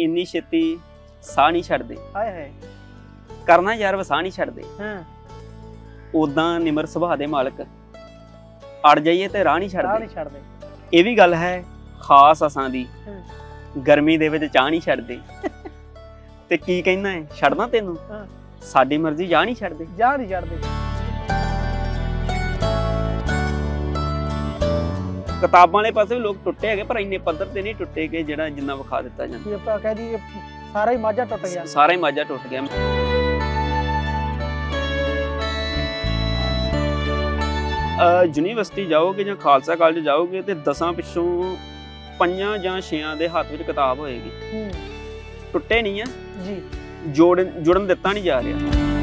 ਇੰਨੀ ਛੇਤੀ ਸਾਹ ਨਹੀਂ ਛੱਡਦੇ। ਹਾਏ ਹਾਏ। ਕਰਨਾ ਯਾਰ ਵਸਾਹ ਨਹੀਂ ਛੱਡਦੇ। ਹਾਂ। ਉਦਾਂ ਨਿਮਰ ਸੁਭਾਅ ਦੇ ਮਾਲਕ ਅੜ ਜਾਈਏ ਤੇ ਰਾਹ ਨਹੀਂ ਰਾਹ ਛੱਡਦੇ। ਨਹੀਂ ਛੱਡਦੇ। ਇਹ ਵੀ ਗੱਲ ਹੈ ਖਾਸ ਅਸਾਂ ਦੀ। ਹਾਂ। ਗਰਮੀ ਦੇ ਵਿੱਚ ਚਾਹ ਨਹੀਂ ਛੱਡਦੇ। ਤੇ ਕੀ ਕਹਿਣਾ ਹੈ ਛੱਡਣਾ ਤੈਨੂੰ? ਹਾਂ। ਸਾਡੀ ਮਰਜ਼ੀ ਜਾ ਨਹੀਂ ਛੱਡਦੇ। ਜਾ ਨਹੀਂ ਛੱਡਦੇ। ਕਿਤਾਬਾਂ ਵਾਲੇ ਪਾਸੇ ਵੀ ਲੋਕ ਟੁੱਟੇ ਹੈਗੇ ਪਰ ਇੰਨੇ ਪੱਧਰ ਤੇ ਨਹੀਂ ਟੁੱਟੇ ਕਿ ਜਿਹੜਾ ਜਿੰਨਾ ਵਿਖਾ ਦਿੱਤਾ ਜਾਂਦਾ। ਆਪਾਂ ਕਹਿ ਦਈਏ ਸਾਰਾ ਹੀ ਮਾਝਾ ਟੁੱਟ ਗਿਆ। ਸਾਰਾ ਹੀ ਮਾਜਾ ਟੁੱਟ ਗਿਆ। ਅ ਯੂਨੀਵਰਸਿਟੀ ਜਾਓਗੇ ਜਾਂ ਖਾਲਸਾ ਕਾਲਜ ਜਾਓਗੇ ਤੇ ਦਸਾਂ ਪਿੱਛੋਂ ਪੰਜਾਂ ਜਾਂ ਛੇਆਂ ਦੇ ਹੱਥ ਵਿੱਚ ਕਿਤਾਬ ਹੋਏਗੀ। ਹੂੰ। ਟੁੱਟੇ ਨਹੀਂ ਆ। ਜੀ। ਜੋੜਨ ਜੁੜਨ ਦਿੱਤਾ ਨਹੀਂ ਜਾ ਰਿਹਾ।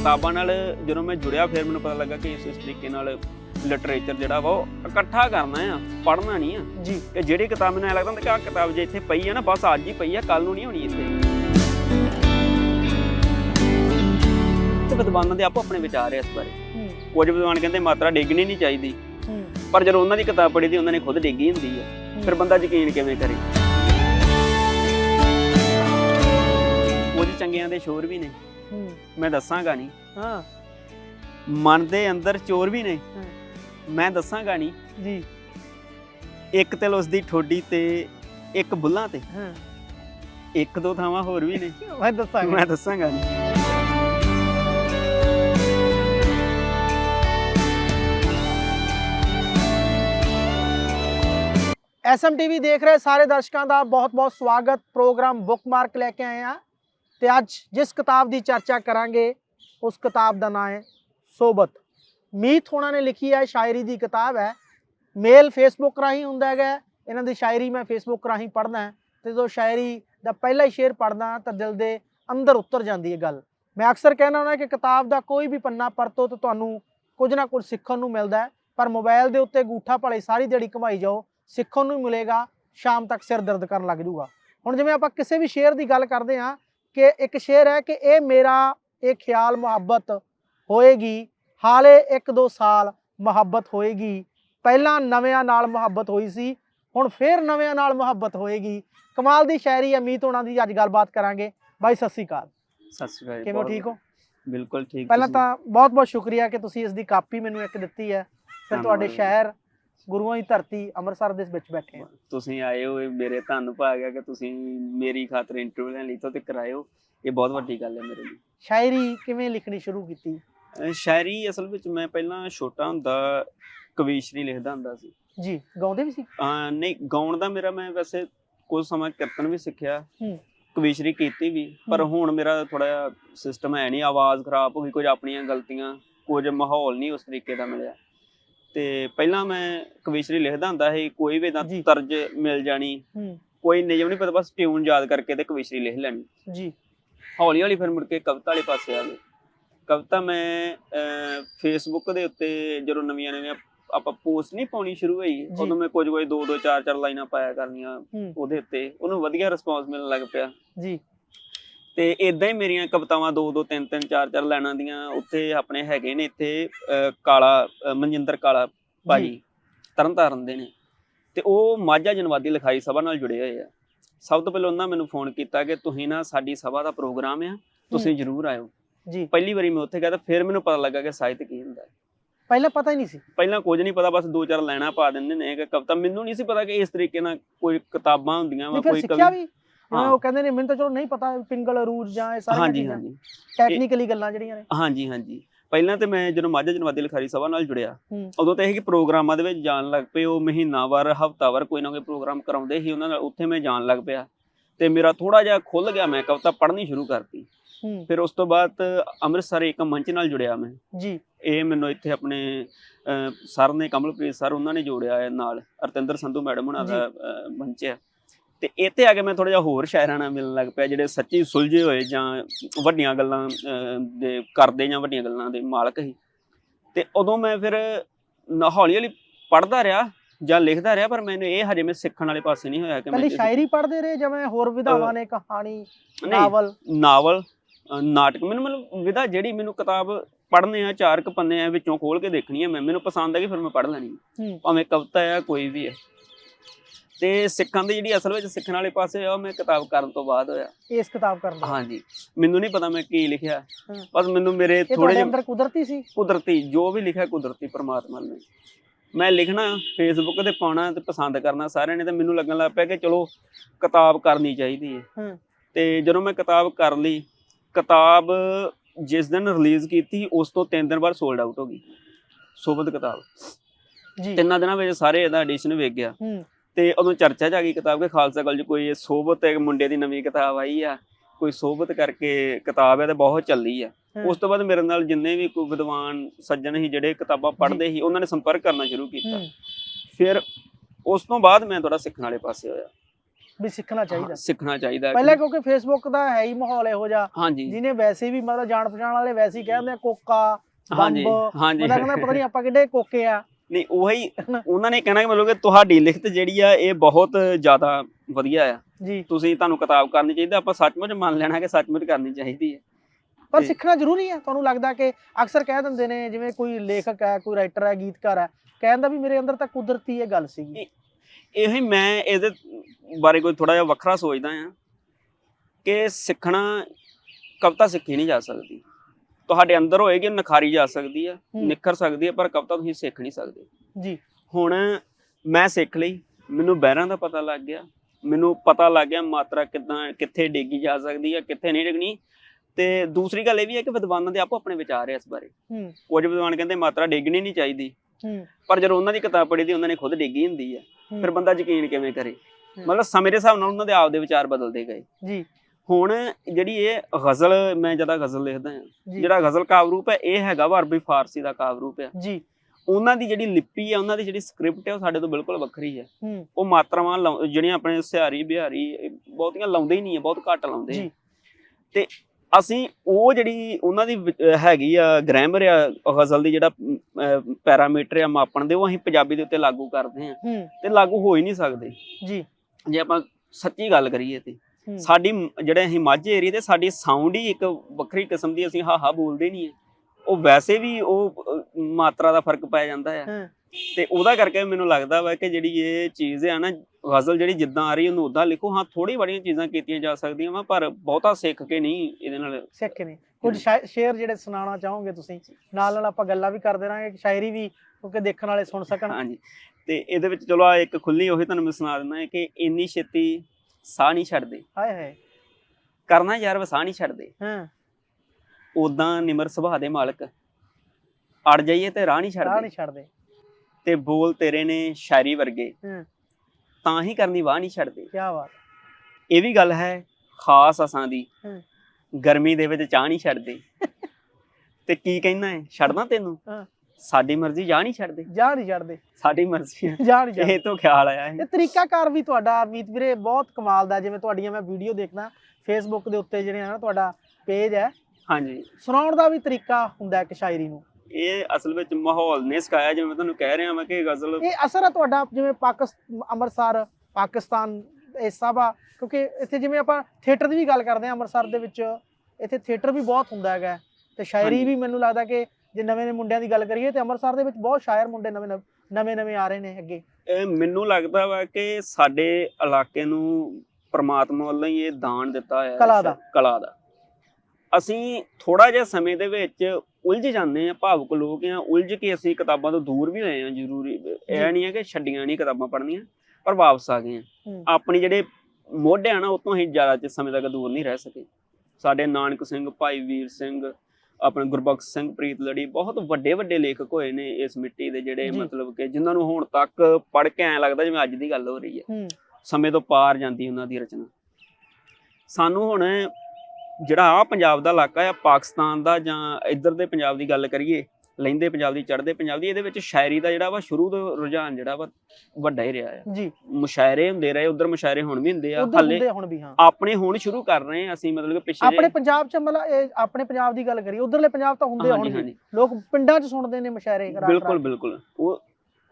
ਕਿਤਾਬਾਂ ਨਾਲ ਜਦੋਂ ਮੈਂ ਜੁੜਿਆ ਫਿਰ ਮੈਨੂੰ ਪਤਾ ਲੱਗਾ ਕਿ ਇਸ ਇਸ ਤਰੀਕੇ ਨਾਲ ਲਿਟਰੇਚਰ ਜਿਹੜਾ ਵਾ ਉਹ ਇਕੱਠਾ ਕਰਨਾ ਆ ਪੜ੍ਹਨਾ ਨਹੀਂ ਆ। ਜੀ। ਕਿ ਜਿਹੜੀ ਕਿਤਾਬ ਮੈਨੂੰ ਐ ਲੱਗਦਾ ਹੁੰਦਾ ਕਿ ਆਹ ਕਿਤਾਬ ਜੇ ਇੱਥੇ ਪਈ ਆ ਨਾ ਬਸ ਅੱਜ ਹੀ ਪਈ ਆ ਕੱਲ ਨੂੰ ਨਹੀਂ ਹੋਣੀ ਇੱਥੇ। ਤੇ ਵਿਦਵਾਨਾਂ ਦੇ ਆਪੋ ਆਪਣੇ ਵਿਚਾਰ ਆ ਇਸ ਬਾਰੇ। ਹੂੰ। ਕੁਝ ਵਿਦਵਾਨ ਕਹਿੰਦੇ ਮਾਤਰਾ ਡਿੱਗਣੀ ਨਹੀਂ ਚਾਹੀਦੀ। ਹੂੰ। ਪਰ ਜਦੋਂ ਉਹਨਾਂ ਦੀ ਕਿਤਾਬ ਪੜ੍ਹੀ ਦੀ ਉਹਨਾਂ ਨੇ ਖੁਦ ਡਿੱਗੀ ਹੁੰਦੀ ਆ। ਫਿਰ ਬੰਦਾ ਯਕੀਨ ਕਿਵੇਂ ਕਰੇ? ਕੁਝ ਚੰਗਿਆਂ ਦੇ ਸ਼ੋਰ ਵੀ ਨੇ। ਹੂੰ। ਮੈਂ ਦੱਸਾਂਗਾ ਨਹੀਂ ਹਾਂ। ਮਨ ਦੇ ਅੰਦਰ ਚੋਰ ਵੀ ਨੇ। ਹਾਂ। ਮੈਂ ਦੱਸਾਂਗਾ ਨਹੀਂ ਜੀ। ਇੱਕ ਤਿਲ ਉਸ ਦੀ ਠੋਡੀ ਤੇ ਇੱਕ ਬੁੱਲਾਂ ਤੇ। ਹਾਂ। ਇੱਕ ਦੋ ਥਾਵਾਂ ਹੋਰ ਵੀ ਨੇ। ਮੈਂ ਦੱਸਾਂਗਾ। ਮੈਂ ਦੱਸਾਂਗਾ ਨਹੀਂ ਐਸਐਮਟੀਵੀ ਦੇਖ ਰਹੇ ਸਾਰੇ ਦਰਸ਼ਕਾਂ ਦਾ ਬਹੁਤ-ਬਹੁਤ ਸਵਾਗਤ। ਪ੍ਰੋਗਰਾਮ ਬੁੱਕਮਾਰਕ ਲੈ ਕੇ ਆਏ ਆ। ਤੇ ਅੱਜ ਜਿਸ ਕਿਤਾਬ ਦੀ ਚਰਚਾ ਕਰਾਂਗੇ, ਉਸ ਕਿਤਾਬ ਦਾ ਨਾਮ ਹੈ ਸੋਬਤ। ਮੀਤ ਹੋਣਾ ਨੇ ਲਿਖੀ ਹੈ, ਸ਼ਾਇਰੀ ਦੀ ਕਿਤਾਬ ਹੈ। ਮੇਲ ਫੇਸਬੁੱਕ ਰਾਹੀਂ ਹੁੰਦਾ ਹੈਗਾ ਇਹਨਾਂ ਦੀ ਸ਼ਾਇਰੀ ਮੈਂ ਫੇਸਬੁੱਕ ਰਾਹੀਂ ਪੜ੍ਹਨਾ ਹੈ। ਤੇ ਜਦੋਂ ਸ਼ਾਇਰੀ ਦਾ ਪਹਿਲਾ ਹੀ ਸ਼ੇਰ ਪੜ੍ਹਦਾ ਤਾਂ ਦਿਲ ਦੇ ਅੰਦਰ ਉਤਰ ਜਾਂਦੀ ਹੈ ਗੱਲ। ਮੈਂ ਅਕਸਰ ਕਹਿਣਾ ਹੁੰਦਾ ਕਿ ਕਿਤਾਬ ਦਾ ਕੋਈ ਵੀ ਪੰਨਾ ਪਰਤੋ ਤਾਂ ਤੁਹਾਨੂੰ ਕੁਝ ਨਾ ਕੁਝ ਸਿੱਖਣ ਨੂੰ ਮਿਲਦਾ ਹੈ। ਪਰ ਮੋਬਾਈਲ ਦੇ ਉੱਤੇ ਗੂਠਾ ਭਲੇ ਸਾਰੀ ਦਿਹਾੜੀ ਕਮਾਈ ਜਾਓ, ਸਿੱਖਣ ਨੂੰ ਮਿਲੇਗਾ, ਸ਼ਾਮ ਤੱਕ ਸਿਰ ਦਰਦ ਕਰਨ ਲੱਗ ਜਾਊਗਾ। ਹੁਣ ਜਿਵੇਂ ਆਪਾਂ ਕਿਸੇ ਵੀ ਸ਼ੇਰ ਦੀ ਗੱਲ ਕਰਦੇ ਹਾਂ ਕਿ ਇੱਕ ਸ਼ੇਰ ਹੈ ਕਿ ਇਹ ਮੇਰਾ ਇਹ ਖਿਆਲ ਮੁਹੱਬਤ ਹੋਏਗੀ। ਹਾਲੇ 1-2 ਸਾਲ ਮੁਹੱਬਤ ਹੋਏਗੀ। ਪਹਿਲਾਂ ਨਵਿਆਂ ਨਾਲ ਮੁਹੱਬਤ ਹੋਈ ਸੀ ਹੁਣ ਫੇਰ ਨਵਿਆਂ ਨਾਲ ਮੁਹੱਬਤ ਹੋਏਗੀ। ਕਮਾਲ ਦੀ ਸ਼ਾਇਰੀ ਅਮੀਤ ਹੋਣਾ ਦੀ ਅੱਜ ਗੱਲਬਾਤ ਕਰਾਂਗੇ। ਬਾਈ ਸਤਿ ਸ੍ਰੀ ਅਕਾਲ। ਸਤਿ ਸ਼੍ਰੀ ਅਕਾਲ ਕਿਵੇਂ ਠੀਕ ਹੋ? ਬਿਲਕੁਲ ਠੀਕ ਪਹਿਲਾਂ ਤਾਂ ਬਹੁਤ ਬਹੁਤ ਸ਼ੁਕਰੀਆ ਕਿ ਤੁਸੀਂ ਇਸ ਦੀ ਕਾਪੀ ਮੈਨੂੰ ਇੱਕ ਦਿੱਤੀ ਹੈ। ਫਿਰ ਤੁਹਾਡੇ ਜੀ। ਗੁਰੂਆਂ ਦੀ ਧਰਤੀ ਅੰਮ੍ਰਿਤਸਰ ਦੇ ਵਿੱਚ ਬੈਠੇ ਹਾਂ ਤੁਸੀਂ ਆਏ ਹੋ ਇਹ ਮੇਰੇ ਧੰਨ ਭਾਗ ਹੈ ਕਿ ਤੁਸੀਂ ਮੇਰੀ ਖਾਤਰ ਇੰਟਰਵਿਊ ਲੈਣ ਲਈ ਤੋਂ ਤੇ ਕਰਾਇਓ ਇਹ ਬਹੁਤ ਵੱਡੀ ਗੱਲ ਹੈ ਮੇਰੇ ਲਈ। ਸ਼ਾਇਰੀ ਕਿਵੇਂ ਲਿਖਣੀ ਸ਼ੁਰੂ ਕੀਤੀ? ਅਹ ਸ਼ਾਇਰੀ ਅਸਲ ਵਿੱਚ ਮੈਂ ਪਹਿਲਾਂ ਛੋਟਾ ਹੁੰਦਾ ਕਵੀਸ਼ਰੀ ਲਿਖਦਾ ਹੁੰਦਾ ਸੀ। ਜੀ ਗਾਉਂਦੇ ਵੀ ਸੀ? ਅਹ ਨਹੀਂ ਗਾਉਣ ਦਾ ਮੇਰਾ ਮੈਂ ਵੈਸੇ ਕੁਝ ਸਮਾਂ ਕੀਰਤਨ ਵੀ ਸਿੱਖਿਆ। ਹੂੰ। ਕਵੀਸ਼ਰੀ ਕੀਤੀ ਵੀ ਪਰ ਹੂੰ। ਹੁਣ ਮੇਰਾ ਥੋੜਾ ਜਿਹਾ ਸਿਸਟਮ ਹੈ ਨਹੀਂ ਆਵਾਜ਼ ਖਰਾਬ ਹੋ ਗਈ ਕੁਝ ਆਪਣੀਆਂ ਗਲਤੀਆਂ ਕੁਝ ਮਾਹੌਲ ਨਹੀਂ ਉਸ ਤਰੀਕੇ ਦਾ ਮਿਲਿਆ। ਤੇ ਪਹਿਲਾਂ ਮੈਂ ਕਵੀਸ਼ਰੀ ਲਿਖਦਾ ਹੁੰਦਾ ਸੀ ਕੋਈ ਵੀ ਤਾਂ ਜੀ। ਤਰਜ ਮਿਲ ਜਾਣੀ। ਹੂੰ। ਕੋਈ ਨਿਯਮ ਨਹੀਂ ਪਤਾ ਬਸ ਟਿਊਨ ਯਾਦ ਕਰਕੇ ਤੇ ਕਵੀਸ਼ਰੀ ਲਿਖ ਲੈਣੀ। ਜੀ। ਹੌਲੀ ਹੌਲੀ ਫਿਰ ਮੁੜ ਕੇ ਕਵਿਤਾ ਵਾਲੇ ਪਾਸੇ ਆ ਗਏ। ਕਵਿਤਾ ਮੈਂ ਫੇਸਬੁੱਕ ਦੇ ਉੱਤੇ ਜਦੋਂ ਨਵੀਆਂ ਨਵੀਆਂ ਆਪਾਂ ਪੋਸਟ ਨਹੀਂ ਪਾਉਣੀ ਸ਼ੁਰੂ ਹੋਈ ਜੀ। ਉਦੋਂ ਮੈਂ ਕੁਝ ਕੁਝ ਦੋ ਦੋ ਚਾਰ ਚਾਰ ਲਾਈਨਾਂ ਪਾਇਆ ਕਰਨੀਆਂ ਹੂੰ। ਉਹਦੇ ਉੱਤੇ। ਉਹਨੂੰ ਵਧੀਆ ਰਿਸਪੌਂਸ ਮਿਲਣ ਲੱਗ ਪਿਆ। ਜੀ। ਤੇ ਇਦਾਂ ਹੀ ਮੇਰੀਆਂ ਕਵਿਤਾਵਾਂ ਦੋ ਦੋ ਤਿੰਨ ਤਿੰਨ ਚਾਰ ਚਾਰ ਲਾਈਨਾਂ ਦੀਆਂ ਉੱਥੇ ਆਪਣੇ ਹੈਗੇ ਨੇ ਇੱਥੇ ਕਾਲਾ ਮਨਜਿੰਦਰ ਕਾਲਾ ਭਾਜੀ ਤਰਨਤਾਰਨ ਦੇ ਨੇ। ਤੇ ਉਹ ਮਾਝਾ ਜਨਵਾਦੀ ਲਿਖਾਈ ਸਭਾ ਨਾਲ ਜੁੜੇ ਹੋਏ ਆ। ਸਭ ਤੋਂ ਪਹਿਲਾਂ ਉਹਨਾਂ ਮੈਨੂੰ ਫੋਨ ਕੀਤਾ ਕਿ ਤੁਸੀਂ ਨਾ ਸਾਡੀ ਸਭਾ ਦਾ ਪ੍ਰੋਗਰਾਮ ਆ ਤੁਸੀਂ ਜਰੂਰ ਆਇਓ। ਜੀ। ਪਹਿਲੀ ਵਾਰੀ ਮੈਂ ਉੱਥੇ ਗਿਆ ਤਾਂ ਫਿਰ ਮੈਨੂੰ ਪਤਾ ਲੱਗਾ ਕਿ ਸਾਹਿਤ ਕੀ ਹੁੰਦਾ। ਹੈ ਪਹਿਲਾਂ ਪਤਾ ਹੀ ਨਹੀਂ ਸੀ। ਪਹਿਲਾਂ ਕੁਝ ਨਹੀਂ ਪਤਾ ਬਸ ਦੋ ਚਾਰ ਲਾਈਨਾਂ ਪਾ ਦਿੰਦੇ ਨੇ ਕਿ ਕਵਿਤਾ। ਮੈਨੂੰ ਨਹੀਂ ਸੀ ਪਤਾ ਕਿ ਇਸ ਤਰੀਕੇ ਨਾਲ ਕੋਈ ਕਿਤਾਬਾਂ ਹੁੰਦੀਆਂ ਵਾ ਕੋਈ ਸਿੱਖਿਆ ਕਵੀ ਵੀ ਜਿਵੇਂ ਹਾਂ। ਉਹ ਕਹਿੰਦੇ ਨੇ ਮੈਨੂੰ ਤਾਂ ਚਲੋ ਨਹੀਂ ਪਤਾ ਪਿੰਗਲ ਅਰੂਜ ਜਾਂ ਇਹ ਸਾਰੀਆਂ ਹਾਂਜੀ ਹਾਂਜੀ। ਟੈਕਨੀਕਲੀ ਗੱਲਾਂ ਜਿਹੜੀਆਂ ਨੇ। ਹਾਂਜੀ ਹਾਂਜੀ। ਪਹਿਲਾਂ ਤੇ ਮੈਂ ਜਦੋਂ ਮਾਝਾ ਜਨਵਾਦੀ ਲਿਖਾਰੀ ਸਭਾ ਨਾਲ ਜੁੜਿਆ। ਉਦੋਂ ਤਾਂ ਇਹ ਕਿ ਪ੍ਰੋਗਰਾਮਾਂ ਦੇ ਵਿੱਚ ਜਾਣ ਲੱਗ ਪਏ ਉਹ ਮਹੀਨਾਵਾਰ ਹਫਤਾਵਾਰ ਕੋਈ ਨਾ ਕੋਈ ਪ੍ਰੋਗਰਾਮ ਕਰਾਉਂਦੇ ਸੀ ਉਹਨਾਂ ਨਾਲ ਉੱਥੇ ਮੈਂ ਜਾਣ ਲੱਗ ਪਿਆ। ਤੇ ਮੇਰਾ ਥੋੜਾ ਜਿਹਾ ਖੁੱਲ ਗਿਆ ਮੈਂ ਕਵਿਤਾ ਪੜ੍ਹਨੀ ਸ਼ੁਰੂ ਕਰਤੀ। ਫਿਰ ਉਸ ਤੋਂ ਬਾਅਦ ਅੰਮ੍ਰਿਤਸਰ ਇੱਕ ਮੰਚ ਨਾਲ ਜੁੜਿਆ ਮੈਂ। ਜੀ। ਇਹ ਮੈਨੂੰ ਇੱਥੇ ਆਪਣੇ ਸਰ ਨੇ ਕਮਲਪ੍ਰੀਤ ਸਰ ਉਹਨਾਂ ਨੇ ਜੋੜਿਆ ਹੈ ਨਾਲ ਅਰਤਿੰਦਰ ਸੰਧੂ ਮੈਡਮ ਉਹਨਾਂ ਦਾ ਮੰਚ ਹੈ ਤੇ ਇੱਥੇ ਆ ਕੇ ਮੈਂ ਥੋੜਾ ਜਿਹਾ ਹੋਰ ਸ਼ਾਇਰਾਂ ਨਾਲ ਮਿਲਣ ਲੱਗ ਪਿਆ ਜਿਹੜੇ ਸੱਚੀ ਸੁਲਝੇ ਹੋਏ ਜਾਂ ਵੱਡੀਆਂ ਗੱਲਾਂ ਦੇ ਕਰਦੇ ਜਾਂ ਵੱਡੀਆਂ ਗੱਲਾਂ ਦੇ ਮਾਲਕ ਸੀ। ਤੇ ਉਦੋਂ ਮੈਂ ਫਿਰ ਹੌਲੀ ਹੌਲੀ ਪੜ੍ਹਦਾ ਰਿਹਾ ਜਾਂ ਲਿਖਦਾ ਰਿਹਾ ਪਰ ਮੈਨੂੰ ਇਹ ਹਜੇ ਮੈਂ ਸਿੱਖਣ ਵਾਲੇ ਪਾਸੇ ਨਹੀਂ ਹੋਇਆ ਕਿ ਪਹਿਲੇ ਮੈਂ ਸ਼ਾਇਰੀ ਪੜ੍ਹਦੇ ਰਹੇ ਜਿਵੇਂ ਹੋਰ ਵਿਧਾਵਾਂ ਨੇ ਕਹਾਣੀ ਨਾਵਲ? ਨਾਵਲ ਨਾਟਕ। ਮੈਨੂੰ ਮਤਲਬ ਵਿਧਾ ਜਿਹੜੀ ਮੈਨੂੰ ਕਿਤਾਬ ਪੜ੍ਹਨੇ ਆ ਚਾਰ ਕੁ ਪੰਨੇ ਆ ਵਿੱਚੋਂ ਖੋਲ ਕੇ ਦੇਖਣੀ ਆ ਮੈਂ ਮੈਨੂੰ ਪਸੰਦ ਆ ਕਿ ਫਿਰ ਮੈਂ ਪੜ੍ਹ ਲੈਣੀ ਆ। ਭਾਵੇਂ ਕਵਿਤਾ ਆ ਕੋਈ ਵੀ ਹੈ ਤੇ ਸਿੱਖਾਂ ਦੀ ਜਿਹੜੀ ਅਸਲ ਵਿੱਚ ਸਿੱਖਣ ਵਾਲੇ ਪਾਸੇ ਆ ਉਹ ਮੈਂ ਕਿਤਾਬ ਕਰਨ ਤੋਂ ਬਾਅਦ ਹੋਇਆ। ਇਸ ਕਿਤਾਬ ਕਰਨ ਦਾ ਹਾਂਜੀ। ਮੈਨੂੰ ਨਹੀਂ ਪਤਾ ਮੈਂ ਕੀ ਲਿਖਿਆ। ਬਸ ਮੈਨੂੰ ਮੇਰੇ ਇਹ ਥੋੜੇ ਤੁਹਾਡੇ ਜਿਹੇ ਅੰਦਰ ਕੁਦਰਤੀ ਸੀ? ਕੁਦਰਤੀ ਜੋ ਵੀ ਲਿਖਿਆ ਕੁਦਰਤੀ ਪਰਮਾਤਮਾ ਨੇ। ਮੈਂ ਲਿਖਣਾ ਫੇਸਬੁੱਕ ਤੇ ਪਾਉਣਾ ਤੇ ਪਸੰਦ ਕਰਨਾ ਸਾਰਿਆਂ ਨੇ ਤੇ ਮੈਨੂੰ ਲੱਗਣ ਲੱਗ ਪਿਆ ਕਿ ਚਲੋ ਕਿਤਾਬ ਕਰਨੀ ਚਾਹੀਦੀ ਹੈ ਹੂੰ। ਤੇ ਜਦੋਂ ਮੈਂ ਕਿਤਾਬ ਕਰ ਲਈ ਕਿਤਾਬ ਜਿਸ ਦਿਨ ਰਿਲੀਜ਼ ਕੀਤੀ ਉਸ ਤੋਂ 3 ਦਿਨ ਬਾਅਦ ਸੋਲਡ ਆਊਟ ਹੋ ਗਈ। ਸੋਬਤ ਕਿਤਾਬ। ਜੀ। ਤਿੰਨਾਂ ਦਿਨਾਂ ਵਿੱਚ ਸਾਰੇ ਇਹਦਾ ਐਡੀਸ਼ਨ ਵੇਚ ਗਿਆ। ਹੂੰ। ਤੇ ਉਦੋਂ ਚਰਚਾ ਚ ਆ ਗਈ ਕਿਤਾਬ ਕਿ ਖਾਲਸਾ ਕਾਲਜ ਕੋਈ ਇਹ ਸੋਬਤ ਇੱਕ ਮੁੰਡੇ ਦੀ ਨਵੀਂ ਕਿਤਾਬ ਆਈ ਆ ਕੋਈ ਸੋਬਤ ਕਰਕੇ ਕਿਤਾਬ ਹੈ ਤੇ ਬਹੁਤ ਚੱਲੀ ਆ। ਉਸ ਤੋਂ ਬਾਅਦ ਮੇਰੇ ਨਾਲ ਜਿੰਨੇ ਵੀ ਕੋਈ ਵਿਦਵਾਨ ਸੱਜਣ ਸੀ ਜਿਹੜੇ ਕਿਤਾਬਾਂ ਪੜ੍ਹਦੇ ਸੀ ਉਹਨਾਂ ਨੇ ਸੰਪਰਕ ਕਰਨਾ ਸ਼ੁਰੂ ਕੀਤਾ। ਫਿਰ ਉਸ ਤੋਂ ਬਾਅਦ ਮੈਂ ਥੋੜਾ ਸਿੱਖਣ ਵਾਲੇ ਪਾਸੇ ਹੋਇਆ। ਵੀ ਸਿੱਖਣਾ ਚਾਹੀਦਾ। ਸਿੱਖਣਾ ਚਾਹੀਦਾ ਪਹਿਲਾਂ ਕਿਉਂਕਿ ਫੇਸਬੁੱਕ ਦਾ ਹੈ ਹੀ ਮਾਹੌਲ ਇਹੋ ਜਿਹਾ ਹਾਂਜੀ। ਜਿਹਨੇ ਵੈਸੇ ਵੀ ਮਤਲਬ ਜਾਣ ਪਛਾਣ ਵਾਲੇ ਵੈਸੇ ਹੀ ਕਹਿੰਦੇ ਆ ਕੋਕਾ ਹਾਂਜੀ ਬੰਬ ਕਹਿੰਦਾ ਪਤਾ ਨਹੀਂ ਆਪਾਂ ਕਿੱਡੇ ਕੋਕੇ ਆ। ਨਹੀਂ ਉਹੀ ਉਹਨਾਂ ਨੇ ਕਹਿਣਾ ਕਿ ਮਤਲਬ ਕਿ ਤੁਹਾਡੀ ਲਿਖਤ ਜਿਹੜੀ ਆ ਇਹ ਬਹੁਤ ਜ਼ਿਆਦਾ ਵਧੀਆ ਆ। ਜੀ। ਤੁਸੀਂ ਤੁਹਾਨੂੰ ਕਿਤਾਬ ਕਰਨੀ ਚਾਹੀਦੀ ਆਪਾਂ ਸੱਚਮੁੱਚ ਮੰਨ ਲੈਣਾ ਕਿ ਸੱਚਮੁੱਚ ਕਰਨੀ ਚਾਹੀਦੀ ਹੈ ਪਰ ਸਿੱਖਣਾ ਜ਼ਰੂਰੀ ਹੈ ਤੁਹਾਨੂੰ ਲੱਗਦਾ ਕਿ ਅਕਸਰ ਕਹਿ ਦਿੰਦੇ ਨੇ ਜਿਵੇਂ ਕੋਈ ਲੇਖਕ ਹੈ ਕੋਈ ਰਾਈਟਰ ਹੈ ਗੀਤਕਾਰ ਹੈ ਕਹਿੰਦਾ ਵੀ ਮੇਰੇ ਅੰਦਰ ਤਾਂ ਕੁਦਰਤੀ ਇਹ ਗੱਲ ਸੀਗੀ। ਇਹੋ ਹੀ ਮੈਂ ਇਹਦੇ ਬਾਰੇ ਕੋਈ ਥੋੜਾ ਜਿਹਾ ਵੱਖਰਾ ਸੋਚਦਾ ਆ ਕਿ ਸਿੱਖਣਾ ਕਵਿਤਾ ਸਿੱਖੀ ਨਹੀਂ ਜਾ ਸਕਦੀ। ਤੁਹਾਡੇ ਅੰਦਰ ਹੋਏਗੀ ਨਿਖਾਰੀ ਜਾ ਸਕਦੀ ਆ। ਨਿਖਰ ਸਕਦੀ ਹੈ ਪਰ ਕਵਿਤਾ ਤੁਸੀਂ ਸਿੱਖ ਨਹੀਂ ਸਕਦੇ। ਜੀ। ਹੁਣ ਮੈਂ ਸਿੱਖ ਲਈ ਮੈਨੂੰ ਬਹਿਰਾਂ ਦਾ ਪਤਾ ਲੱਗ ਗਿਆ ਮੈਨੂੰ ਪਤਾ ਲੱਗ ਗਿਆ ਮਾਤਰਾ ਕਿੱਦਾਂ ਕਿੱਥੇ ਡੇਗੀ ਜਾ ਸਕਦੀ ਹੈ ਕਿੱਥੇ ਨਹੀਂ ਡਿੱਗਣੀ। ਤੇ ਦੂਸਰੀ ਗੱਲ ਇਹ ਵੀ ਹੈ ਕਿ ਵਿਦਵਾਨਾਂ ਦੇ ਆਪੋ ਆਪਣੇ ਵਿਚਾਰ ਹੈ ਇਸ ਬਾਰੇ। ਹੂੰ। ਕੁਝ ਵਿਦਵਾਨ ਕਹਿੰਦੇ ਮਾਤਰਾ ਡੇਗਣੀ ਨਹੀਂ ਚਾਹੀਦੀ। ਹੂੰ। ਪਰ ਜਦੋਂ ਉਹਨਾਂ ਦੀ ਕਿਤਾਬ ਪੜ੍ਹੀ ਦੀ ਉਹਨਾਂ ਨੇ ਖੁਦ ਡੇਗੀ ਹੁੰਦੀ ਹੈ ਹੂੰ, ਫਿਰ ਬੰਦਾ ਯਕੀਨ ਕਿਵੇਂ ਕਰੇ। ਮਤਲਬ ਸਮੇਂ ਦੇ ਹਿਸਾਬ ਨਾਲ ਉਹਨਾਂ ਦੇ ਆਪ ਦੇ ਵਿਚਾਰ ਬਦਲਦੇ ਗਏ। ਜੀ। ਹੁਣ ਜਿਹੜੀ ਇਹ ਗ਼ਜ਼ਲ ਮੈਂ ਜ਼ਿਆਦਾ ਗ਼ਜ਼ਲ ਲਿਖਦਾ ਹਾਂ ਜਿਹੜਾ ਗ਼ਜ਼ਲ ਕਾਵਿ ਰੂਪ ਹੈ ਇਹ ਹੈਗਾ ਵਾ ਅਰਬੀ ਫਾਰਸੀ ਦਾ ਕਾਵਿ ਰੂਪ ਹੈ। ਜੀ। ਉਹਨਾਂ ਦੀ ਜਿਹੜੀ ਲਿਪੀ ਹੈ ਉਹਨਾਂ ਦੀ ਜਿਹੜੀ ਸਕ੍ਰਿਪਟ ਹੈ ਉਹ ਸਾਡੇ ਤੋਂ ਬਿਲਕੁਲ ਵੱਖਰੀ ਹੈ। ਉਹ ਮਾਤਰਾਵਾਂ ਜਿਹੜੀਆਂ ਆਪਣੇ ਸਿਹਾਰੀ ਬਿਹਾਰੀ ਬਹੁਤੀਆਂ ਲਾਉਂਦੇ ਹੀ ਨਹੀਂ ਹੈ ਬਹੁਤ ਘੱਟ ਲਾਉਂਦੇ ਜੀ। ਤੇ ਅਸੀਂ ਉਹ ਜਿਹੜੀ ਉਹਨਾਂ ਦੀ ਹੈਗੀ ਆ ਗ੍ਰਾਮਰ ਆ ਗ਼ਜ਼ਲ ਦੀ ਜਿਹੜਾ ਪੈਰਾਮੀਟਰ ਆ ਮਾਪਣ ਦੇ ਉਹ ਅਸੀਂ ਪੰਜਾਬੀ ਦੇ ਉੱਤੇ ਲਾਗੂ ਕਰਦੇ ਆ ਹੂੰ। ਤੇ ਲਾਗੂ ਹੋ ਹੀ ਨਹੀਂ ਸਕਦੇ। ਜੀ। ਜੇ ਆਪਾਂ ਸੱਚੀ ਗੱਲ ਕਰੀਏ ਤੇ। ਸਾਡੀ ਜਿਹੜੇ ਅਸੀਂ ਮਾਝੇ ਏਰੀਏ ਤੇ ਸਾਡੀ ਸਾਊਂਡ ਹੀ ਇੱਕ ਵੱਖਰੀ ਕਿਸਮ ਦੀ ਅਸੀਂ ਹਾਹਾ ਬੋਲਦੇ ਨਹੀਂ ਹੈ ਉਹ ਵੈਸੇ ਵੀ ਉਹ ਮਾਤਰਾ ਦਾ ਫ਼ਰਕ ਪੈ ਜਾਂਦਾ ਹੈ। ਤੇ ਉਹਦਾ ਕਰਕੇ ਮੈਨੂੰ ਲੱਗਦਾ ਵਾ ਕਿ ਜਿਹੜੀ ਇਹ ਚੀਜ਼ ਹੈ ਨਾ ਗ਼ਜ਼ਲ ਜਿਹੜੀ ਜਿੱਦਾਂ ਆ ਰਹੀ ਉਹਨੂੰ ਉਦਾਂ ਲਿਖੋ। ਹਾਂ ਥੋੜੀ ਬੜੀਆਂ ਚੀਜ਼ਾਂ ਕੀਤੀਆਂ ਜਾ ਸਕਦੀਆਂ ਵਾ ਪਰ ਬਹੁਤਾ ਸਿੱਖ ਕੇ ਨਹੀਂ ਇਹਦੇ ਨਾਲ। ਸਿੱਖ ਨੇ ਕੁਝ ਸ਼ਾਇ- ਸ਼ੇਰ ਜਿਹੜੇ ਸੁਣਾਉਣਾ ਚਾਹੋਗੇ ਤੁਸੀਂ ਨਾਲ ਨਾਲ ਆਪਾਂ ਗੱਲਾਂ ਵੀ ਕਰਦੇ ਰਾਂਗੇ ਸ਼ਾਇਰੀ ਵੀ ਕਿਉਂਕਿ ਦੇਖਣ ਵਾਲੇ ਸੁਣ ਸਕਣ। ਹਾਂਜੀ। ਤੇ ਇਹਦੇ ਵਿੱਚ ਚਲੋ ਆ ਇੱਕ ਖੁੱਲੀ ਉਹੀ ਤੁਹਾਨੂੰ ਮੈਂ ਸੁਣਾ ਦਿੰਦਾ ਕਿ ਇੰਨੀ ਛੇਤੀ ਸਾਹ ਨਹੀਂ ਛੱਡਦੇ। ਹਾਏ ਹਾਏ। ਕਰਨਾ ਯਾਰ ਵਸਾਹ ਨਹੀਂ ਛੱਡਦੇ। ਹਾਂ। ਉਦਾਂ ਨਿਮਰ ਸੁਭਾਅ ਦੇ ਮਾਲਕ। ਅੜ ਜਾਈਏ ਤੇ ਰਾਹ ਨਹੀਂ ਰਾਹ ਛੱਡਦੇ ਨਹੀਂ ਛੱਡਦੇ। ਤੇ ਬੋਲ ਤੇਰੇ ਨੇ ਸ਼ਾਇਰੀ ਵਰਗੇ। ਹਾਂ। ਤਾਂ ਹੀ ਕਰਨੀ ਵਾਹ ਨਹੀਂ ਛੱਡਦੇ। ਕੀ ਬਾਤ। ਇਹ ਵੀ ਗੱਲ ਹੈ ਖਾਸ ਅਸਾਂ ਦੀ। ਹਮ। ਗਰਮੀ ਦੇ ਵਿੱਚ ਚਾਹ ਨਹੀਂ ਛੱਡਦੇ। ਤੇ ਕੀ ਕਹਿਣਾ ਹੈ? ਛੱਡਣਾ ਤੈਨੂੰ? ਹਾਂ। ਸਾਡੀ ਮਰਜ਼ੀ ਜਾ ਨਹੀਂ ਛੱਡਦੇ। ਜਾ ਨਹੀਂ ਛੱਡਦੇ। ਸਾਡੀ ਮਰਜ਼ੀ ਹੈ ਜਾ ਨਹੀਂ ਛੱਡਦੇ। ਇਹ ਤੋਂ ਖਿਆਲ ਆਇਆ ਹੈ ਇਹ ਤਰੀਕਾਕਾਰ ਵੀ ਤੁਹਾਡਾ ਮੀਤ ਵੀਰੇ ਬਹੁਤ ਕਮਾਲ ਦਾ। ਜਿਵੇਂ ਤੁਹਾਡੀਆਂ ਮੈਂ ਵੀਡੀਓ ਦੇਖਦਾ ਫੇਸਬੁੱਕ ਦੇ ਉੱਤੇ ਜਿਹੜੇ ਆ ਨਾ ਤੁਹਾਡਾ ਪੇਜ ਹੈ। ਹਾਂਜੀ। ਸੁਣਾਉਣ ਦਾ ਵੀ ਤਰੀਕਾ ਹੁੰਦਾ ਹੈ ਕਿ ਸ਼ਾਇਰੀ ਨੂੰ। ਇਹ ਅਸਲ ਵਿੱਚ ਮਾਹੌਲ ਨੇ ਸਿਖਾਇਆ ਜਿਵੇਂ ਮੈਂ ਤੁਹਾਨੂੰ ਕਹਿ ਰਿਹਾ ਮੈਂ ਕਿ ਗਜ਼ਲ ਇਹ ਅਸਰ ਹੈ ਤੁਹਾਡਾ ਜਿਵੇਂ ਪਾਕਿਸਤਾਨ ਅੰਮ੍ਰਿਤਸਰ ਪਾਕਿਸਤਾਨ ਇਹ ਸਭ ਆ। ਕਿਉਂਕਿ ਇੱਥੇ ਜਿਵੇਂ ਆਪਾਂ ਥੀਏਟਰ ਦੀ ਵੀ ਗੱਲ ਕਰਦੇ ਆ ਅੰਮ੍ਰਿਤਸਰ ਦੇ ਵਿੱਚ ਇੱਥੇ ਥੀਏਟਰ ਵੀ ਬਹੁਤ ਹੁੰਦਾ ਹੈਗਾ। ਤੇ ਸ਼ਾਇਰੀ। ਵੀ ਮੈਨੂੰ ਲੱਗਦਾ ਕਿ ਜੇ ਨਵੇਂ ਨਵੇਂ ਮੁੰਡਿਆਂ ਦੀ ਗੱਲ ਕਰੀਏ ਤੇ ਅੰਮ੍ਰਿਤਸਰ ਦੇ ਵਿੱਚ ਬਹੁਤ ਸ਼ਾਇਰ ਮੁੰਡੇ ਨਵੇਂ ਨਵੇਂ ਨਵੇਂ ਆ ਰਹੇ ਨੇ ਅੱਗੇ। ਇਹ ਮੈਨੂੰ ਲੱਗਦਾ ਵਾ ਕਿ ਸਾਡੇ ਇਲਾਕੇ ਨੂੰ ਪ੍ਰਮਾਤਮਾ ਵੱਲੋਂ ਹੀ ਇਹ ਦਾਨ ਦਿੱਤਾ ਹੈ। ਕਲਾ ਦਾ। ਕਲਾ ਦਾ। ਅਸੀਂ ਥੋੜਾ ਜਿਹਾ ਸਮੇਂ ਦੇ ਵਿੱਚ ਉਲਝ ਜਾਂਦੇ ਆ ਭਾਵੁਕ ਲੋਕ ਆ ਉਲਝ ਕੇ ਅਸੀਂ ਕਿਤਾਬਾਂ ਤੋਂ ਦੂਰ ਵੀ ਹੋਏ ਆ ਜ਼ਰੂਰੀ ਇਹ ਨਹੀਂ ਹੈ ਕਿ ਛੱਡੀਆਂ ਨਹੀਂ ਕਿਤਾਬਾਂ ਪੜ੍ਹਨੀਆਂ ਪਰ ਵਾਪਸ ਆ ਗਏ ਆ। ਆਪਣੀ ਜਿਹੜੇ ਮੋਢੇ ਆ ਨਾ ਉਤੋਂ ਹੀ ਜ਼ਿਆਦਾ ਚਿਰ ਸਮੇਂ ਤੱਕ ਦੂਰ ਨਹੀਂ ਰਹਿ ਸਕੇ। ਸਾਡੇ ਨਾਨਕ ਸਿੰਘ ਭਾਈ ਵੀਰ ਸਿੰਘ ਆਪਣੇ ਗੁਰਬਖਸ਼ ਸਿੰਘ ਪ੍ਰੀਤ ਲੜੀ ਬਹੁਤ ਵੱਡੇ ਵੱਡੇ ਲੇਖਕ ਹੋਏ ਨੇ ਇਸ ਮਿੱਟੀ ਦੇ ਜਿਹੜੇ। ਮਤਲਬ ਕਿ ਜਿਨ੍ਹਾਂ ਨੂੰ ਹੁਣ ਤੱਕ ਪੜ੍ਹ ਕੇ ਐਂ ਲੱਗਦਾ ਜਿਵੇਂ ਅੱਜ ਦੀ ਗੱਲ ਹੋ ਰਹੀ ਹੂੰ। ਸਮੇਂ ਤੋਂ ਪਾਰ ਜਾਂਦੀ ਉਹਨਾਂ ਦੀ ਰਚਨਾ। ਸਾਨੂੰ ਹੁਣ ਜਿਹੜਾ ਆ ਪੰਜਾਬ ਦਾ ਇਲਾਕਾ ਆ ਪਾਕਿਸਤਾਨ ਦਾ ਜਾਂ ਇੱਧਰ ਦੇ ਪੰਜਾਬ ਦੀ ਗੱਲ ਕਰੀਏ ਲੈਂਦੇ ਪੰਜਾਬ ਦੀ ਚੜ੍ਹਦੇ ਪੰਜਾਬ ਦੀ ਇਹਦੇ ਵਿੱਚ ਸ਼ਾਇਰੀ ਦਾ ਜਿਹੜਾ ਵਾ ਸ਼ੁਰੂ ਤੋਂ ਰੁਝਾਨ ਜਿਹੜਾ ਵਾ ਵੱਡਾ ਹੀ ਰਿਹਾ ਹੈ ਜੀ। ਮੁਸ਼ਾਇਰੇ ਹੁੰਦੇ ਰਹੇ ਉਧਰ ਮੁਸ਼ਾਇਰੇ ਹੁਣ ਵੀ ਹੁੰਦੇ ਆ ਹਾਲੇ ਹੁਣ ਵੀ ਹਾਂ। ਆਪਣੇ ਹੁਣ ਸ਼ੁਰੂ ਕਰ ਰਹੇ ਆ ਅਸੀਂ ਮਤਲਬ ਕਿ ਪਿੱਛੇ ਆਪਣੇ ਪੰਜਾਬ ਚ ਮਤਲਬ ਇਹ ਆਪਣੇ ਪੰਜਾਬ ਦੀ ਗੱਲ ਕਰੀਏ ਉਧਰਲੇ ਪੰਜਾਬ ਤਾਂ ਹੁੰਦੇ ਹੁਣ ਵੀ। ਲੋਕ ਪਿੰਡਾਂ ਚ ਸੁਣਦੇ ਨੇ ਮੁਸ਼ਾਇਰੇ ਕਰਾ ਬਿਲਕੁਲ ਬਿਲਕੁਲ। ਉਹ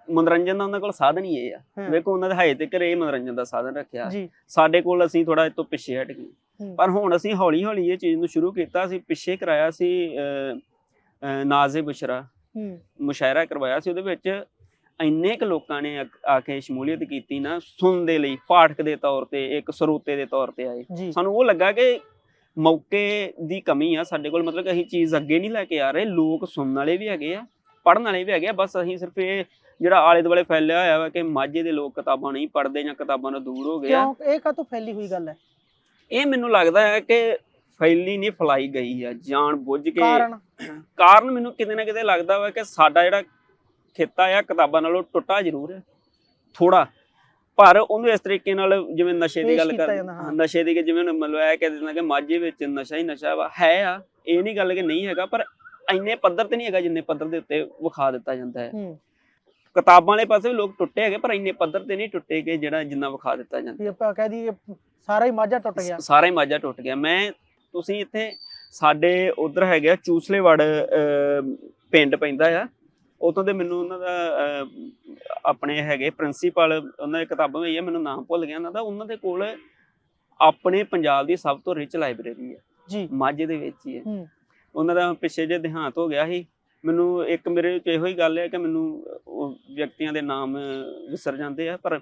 ਮਨੋਰੰਜਨ ਦਾ ਉਹਨਾਂ ਕੋਲ ਸਾਧਨ ਹੀ ਇਹ ਆ। ਵੇਖੋ ਉਹਨਾਂ ਦੇ ਹਾਏ ਤੇ ਘਰੇ ਮਨੋਰੰਜਨ ਦਾ ਸਾਧਨ ਰੱਖਿਆ। ਸਾਡੇ ਕੋਲ ਅਸੀਂ ਥੋੜਾ ਤੋਂ ਪਿੱਛੇ ਹਟ ਗਏ। ਪਰ ਹੁਣ ਅਸੀਂ ਹੌਲੀ ਹੌਲੀ ਇਹ ਚੀਜ਼ ਨੂੰ ਸ਼ੁਰੂ ਕੀਤਾ ਅਸੀਂ ਪਿੱਛੇ ਕਰਾਇਆ ਸੀ ਨਾਜ਼ੇ ਬੁਸ਼ਰਾ ਮੁਸ਼ਾਇਰਾ ਕਰਵਾਇਆ ਸੀ ਉਹਦੇ ਵਿੱਚ। ਇੰਨੇ ਕੁ ਲੋਕਾਂ ਨੇ ਆ- ਕੇ ਸ਼ਮੂਲੀਅਤ ਕੀਤੀ ਨਾ ਸੁਣਨ ਦੇ ਲਈ ਪਾਠਕ ਦੇ ਤੌਰ ਤੇ ਇੱਕ ਸਰੋਤੇ ਦੇ ਤੌਰ ਤੇ ਆਏ। ਸਾਨੂੰ ਉਹ ਲੱਗਾ ਕਿ ਮੌਕੇ ਦੀ ਕਮੀ ਆ ਸਾਡੇ ਕੋਲ ਮਤਲਬ ਕਿ ਅਸੀਂ ਚੀਜ਼ ਅੱਗੇ ਨਹੀਂ ਲੈ ਕੇ ਆ ਰਹੇ ਲੋਕ ਸੁਣਨ ਵਾਲੇ ਵੀ ਹੈਗੇ ਆ ਪੜ੍ਹਨ ਵਾਲੇ ਵੀ ਹੈਗੇ ਆ ਬਸ ਅਸੀਂ ਸਿਰਫ ਇਹ ਜਿਹੜਾ ਆਲੇ ਦੁਆਲੇ ਫੈਲਿਆ ਹੋਇਆ ਵਾ ਕਿ ਮਾਝੇ ਦੇ ਲੋਕ ਕਿਤਾਬਾਂ ਨਹੀਂ ਪੜ੍ਹਦੇ ਜਾਂ ਕਿਤਾਬਾਂ ਤੋਂ ਦੂਰ ਹੋ ਗਏ ਆ। ਕਿਉਂ? ਇਹ ਕਾਹਤੋਂ ਫੈਲੀ ਹੋਈ ਗੱਲ ਹੈ? ਇਹ ਮੈਨੂੰ ਲੱਗਦਾ ਹੈ ਕਿ ਫੈਲੀ ਨਹੀਂ ਫਲਾਈ ਗਈ ਆ ਜਾਣ ਬੁੱਝ ਕੇ। ਕਾਰਨ? ਕਾਰਨ ਮੈਨੂੰ ਕਿਤੇ ਨਾ ਕਿਤੇ ਲੱਗਦਾ ਵਾ ਕਿ ਸਾਡਾ ਜਿਹੜਾ ਖੇਤਾ ਆ ਕਿਤਾਬਾਂ ਨਾਲੋਂ ਟੁੱਟਾ ਜ਼ਰੂਰ ਹੈ ਥੋੜਾ ਪਰ ਉਹਨੂੰ ਇਸ ਤਰੀਕੇ ਨਾਲ ਜਿਵੇਂ ਨਸ਼ੇ ਦੀ ਗੱਲ ਕਰ। ਨਸ਼ੇ ਦੀ ਜਿਵੇਂ ਮਤਲਬ ਇਹ ਕਹਿ ਦਿੰਦਾ ਕਿ ਮਾਝੇ ਵਿੱਚ ਨਸ਼ਾ ਹੀ ਨਸ਼ਾ ਵਾ ਹੈ ਆ ਇਹ ਨਹੀਂ ਗੱਲ ਕਿ ਨਹੀਂ ਹੈਗਾ ਪਰ ਇੰਨੇ ਪੱਧਰ ਤੇ ਨਹੀਂ ਹੈਗਾ ਜਿੰਨੇ ਪੱਧਰ ਦੇ ਉੱਤੇ ਵਿਖਾ ਦਿੱਤਾ ਜਾਂਦਾ ਹੈ। ਕਿਤਾਬਾਂ ਵਾਲੇ ਪਾਸੇ ਵੀ ਲੋਕ ਟੁੱਟੇ ਹੈਗੇ ਪਰ ਇੰਨੇ ਪੱਧਰ ਤੇ ਨਹੀਂ ਟੁੱਟੇ ਕਿ ਜਿਹੜਾ ਜਿੰਨਾ ਵਿਖਾ ਦਿੱਤਾ ਜਾਂਦਾ। ਆਪਾਂ ਕਹਿ ਦਈਏ ਸਾਰਾ ਹੀ ਮਾਝਾ ਟੁੱਟ ਗਿਆ। ਸਾਰਾ ਹੀ ਮਾਝਾ ਟੁੱਟ ਗਿਆ। ਮੈਂ ਤੁਸੀਂ ਇੱਥੇ ਸਾਡੇ ਉਧਰ ਹੈਗੇ ਆ ਚੂਸਲੇਵੜ ਪਿੰਡ ਪੈਂਦਾ ਆ। ਉਤੋਂ ਦੇ ਮੈਨੂੰ ਉਹਨਾਂ ਦਾ ਆਪਣੇ ਹੈਗੇ ਪ੍ਰਿੰਸੀਪਲ ਉਹਨਾਂ ਦੀ ਕਿਤਾਬਾਂ ਵੀ ਹੈ ਮੈਨੂੰ ਨਾਮ ਭੁੱਲ ਗਿਆ ਉਹਨਾਂ ਦਾ। ਉਹਨਾਂ ਦੇ ਕੋਲ ਆਪਣੇ ਪੰਜਾਬ ਦੀ ਸਭ ਤੋਂ ਰਿਚ ਲਾਇਬ੍ਰੇਰੀ ਹੈ ਜੀ। ਮਾਝੇ ਦੇ ਵਿੱਚ ਹੀ ਹੈ। ਉਹਨਾਂ ਦਾ ਪਿੱਛੇ ਜੇ ਦੇਹਾਂਤ ਹੋ ਗਿਆ ਸੀ। ਮੈਨੂੰ ਇੱਕ ਮੇਰੇ ਵਿੱਚ ਇਹੋ ਹੀ ਗੱਲ ਹੈ ਕਿ ਮੈਨੂੰ ਵਿਅਕਤੀਆਂ ਦੇ ਨਾਮ ਵਿਸਰ ਜਾਂਦੇ ਆ ਪਰ